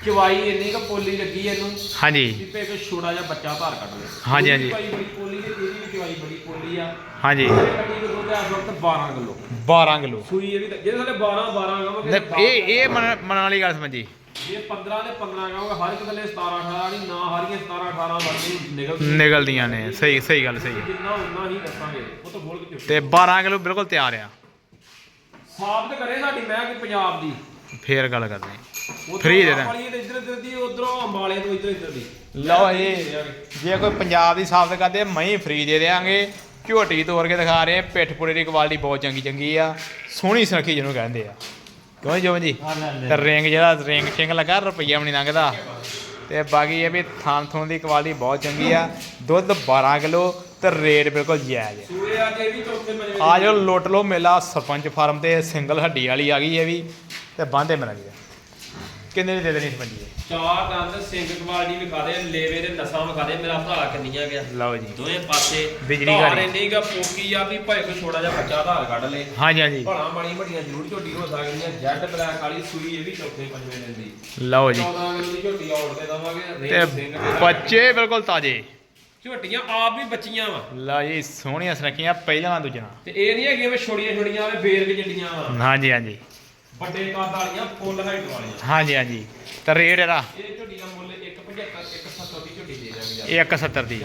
ਚਵਾਈ ਇੰਨੀ ਕ ਪੋਲੀ ਲੱਗੀ ਇਹਨੂੰ ਹਾਂਜੀ। ਜਿੱਤੇ ਇੱਕ ਛੋਟਾ ਜਿਹਾ ਬੱਚਾ ਧਾਰ ਕੱਢ ਲਿਆ ਹਾਂਜੀ, ਇਹਦੀ ਹਾਂਜੀ। ਚਵਾਈ ਬੜੀ ਪੋਲੀ ਤੇ ਇਹਦੀ ਵੀ ਚਵਾਈ ਬੜੀ ਪੋਲੀ ਆ। ਹਾਂਜੀ। ਇਹ ਕੱਢੀ ਕੋ ਦੁੱਧ ਇਸ ਵਕਤ 12 ਕਿਲੋ। 12 ਕਿਲੋ। ਸੂਈ ਇਹ ਵੀ ਤਾਂ- ਜੇ ਸਾਡੇ 12 12 ਗਾਵਾਂਗੇ ਇਹ ਇਹ ਮੰਨ ਮੰਨਣ ਵਾਲੀ ਗੱਲ ਸਮਝੀ। ਜੇ 15 ਦੇ 15 ਗਾਵਾਂਗੇ ਹਰ ਇੱਕ ਥੱਲੇ 17 18 ਨਹੀਂ ਨਾ ਹਾਰੀਆਂ 17 18 ਵਰਗੀ ਨਿਕਲ ਨਿਕਲਦੀਆਂ। ਨੇ। ਸਹੀ ਸਹੀ ਗੱਲ ਸਹੀ ਹੈ ਜਿੰਨਾ ਉਨਾ ਹੀ ਦੱਸਾਂਗੇ ਉਹ ਤਾਂ ਬੋਲ ਕੇ ਚੁੱਪ ਤੇ 12 ਕਿਲੋ ਬਿਲਕੁਲ ਤਿਆਰ ਆ। ਸਾਬਤ ਕਰੇ ਸਾਡੀ ਮੈਂ ਕਿ ਪੰਜਾਬ ਦੀ। ਫੇਰ ਗੱਲ ਕਰਦੇ Free ਦੇ ਦਾਂ। ਵਾਲੀ ਦੇ ਇੱਧਰ ਇੱਧਰ ਦੀ ਉਧਰੋਂ ਅੰਬਾਲੇ ਤੋਂ ਇੱਧਰ ਇੱਧਰ ਦੀ। ਲਓ ਜੀ ਜੇ ਕੋਈ ਪੰਜਾਬ ਦੀ ਸਾਫਤ ਕਰਦੇ ਮਹੀਂ ਫ੍ਰੀ ਦੇ ਦੇਾਂਗੇ ਝੋਟੀ ਤੋੜ ਕੇ ਦਿਖਾ ਰਹੇ ਆ, ਪਿੱਠ ਪੁੜੇ ਦੀ ਕੁਆਲਿਟੀ ਬਹੁਤ ਚੰਗੀ ਚੰਗੀ ਆ। ਸੋਹਣੀ ਸੁਨੱਖੀ ਜਿਹਨੂੰ ਕਹਿੰਦੇ ਆ। ਕਿਉਂ ਜੋਨ ਜੀ? ਤੇ ਰਿੰਗ ਜਿਹੜਾ ਰਿੰਗ ਟਿੰਗ ਲੱਗਾ ਰੁਪਈਆ ਵੀ ਨਹੀਂ ਲੰਘਦਾ। ਤੇ ਬਾਕੀ ਇਹ ਵੀ ਥਾਨ ਥੋਨ ਦੀ ਕੁਆਲਿਟੀ ਬਹੁਤ ਚੰਗੀ ਆ। ਦੁੱਧ 12 ਕਿਲੋ ਤੇ ਰੇਟ ਬਿਲਕੁਲ ਜਾਇਜ਼ ਆ। ਜੇ ਵੀ ਚੌਥੇ ਪੰਜਵੇਂ ਆ ਜੋ ਲੁੱਟ ਲੋ ਮੇਲਾ ਸਰਪੰਚ ਫਾਰਮ ਤੇ ਸਿੰਗਲ ਹੱਡੀ ਵਾਲੀ ਆ ਗਈ ਇਹ ਵੀ ਤੇ ਬਾਂਦੇ ਮਿਲ ਗਈ ਕਿੰਨੇ ਦੀ ਦੇ ਦੇਣੀ ਸਰਪੰਚ ਜੀ ਚਾਰ ਦੰਦ ਸਿੰਘ ਕੁਆਲਿਟੀ ਵਿਖਾ ਦੇ ਲੇਵੇ ਦੇ ਨਸਾਂ ਵਿਖਾ ਦੇ ਮੇਰਾ ਭਰਾ ਕਿੰਨੀਆਂ ਗਿਆ। ਲਓ ਜੀ। ਦੋਵੇਂ ਪਾਸੇ ਬਿਜਲੀ ਘੜੀ। ਇੰਨੀ ਗਾ ਪੋਕੀ ਆ ਵੀ ਭਾਵੇਂ ਕੋਈ ਛੋਟਾ ਜਿਹਾ ਬੱਚਾ ਧਾਰ ਕੱਢ ਲੇ। ਹਾਂਜੀ ਹਾਂਜੀ। ਭਲਾ ਮਾੜੀ ਵੱਡੀਆਂ ਜ਼ਰੂਰ ਝੋਟੀ ਹੋ ਸਕਦੀਆਂ ਜੈਡ ਬਲੈਕ ਵਾਲੀ ਸੂਈ ਇਹ ਵੀ ਚੌਥੇ ਪੰਜਵੇਂ ਦਿਨ ਦੀ। ਲਓ ਜੀ। 14 ਕਿਲੋ ਦੀ ਝੋਟੀ ਆਉਟ ਤੇ ਦਵਾਂਗੇ ਤੇ ਰੇਟ ਸਿੰਘ ਦੇ ਬੱਚੇ ਬਿਲਕੁਲ ਤਾਜੇ। ਝੋਟੀਆਂ ਆਪ ਵੀ ਬੱਚੀਆਂ ਵਾ। ਲਓ ਜੀ ਸੋਹਣੀਆਂ ਸੁਨੱਖੀਆਂ ਪਹਿਲਾਂ ਦੂਜਣਾ ਤੇ ਇਹ ਨਹੀਂ ਹੈਗੀਆਂ ਵੀ ਛੋੜੀਆਂ ਛੋੜੀਆਂ ਵੇ ਬੇਰਗ ਜੱਡੀਆਂ ਵਾ। ਹਾਂਜੀ ਹਾਂਜੀ। ਵੱਡੇ ਕੱਦ ਵਾਲੀਆਂ ਫੁੱਲ ਹਾਈਟ ਵਾਲੀਆਂ। ਹਾਂਜੀ ਹਾਂਜੀ। ਤੇ ਰੇਟ ਇਹਦਾ ਇਹ ਝੋਟੀ ਦਾ ਮੁੱਲ 175 170 ਦੀ ਝੋਟੀ ਦੇ ਦਾਂਗੇ ਯਾਰ। 170 ਦੀ।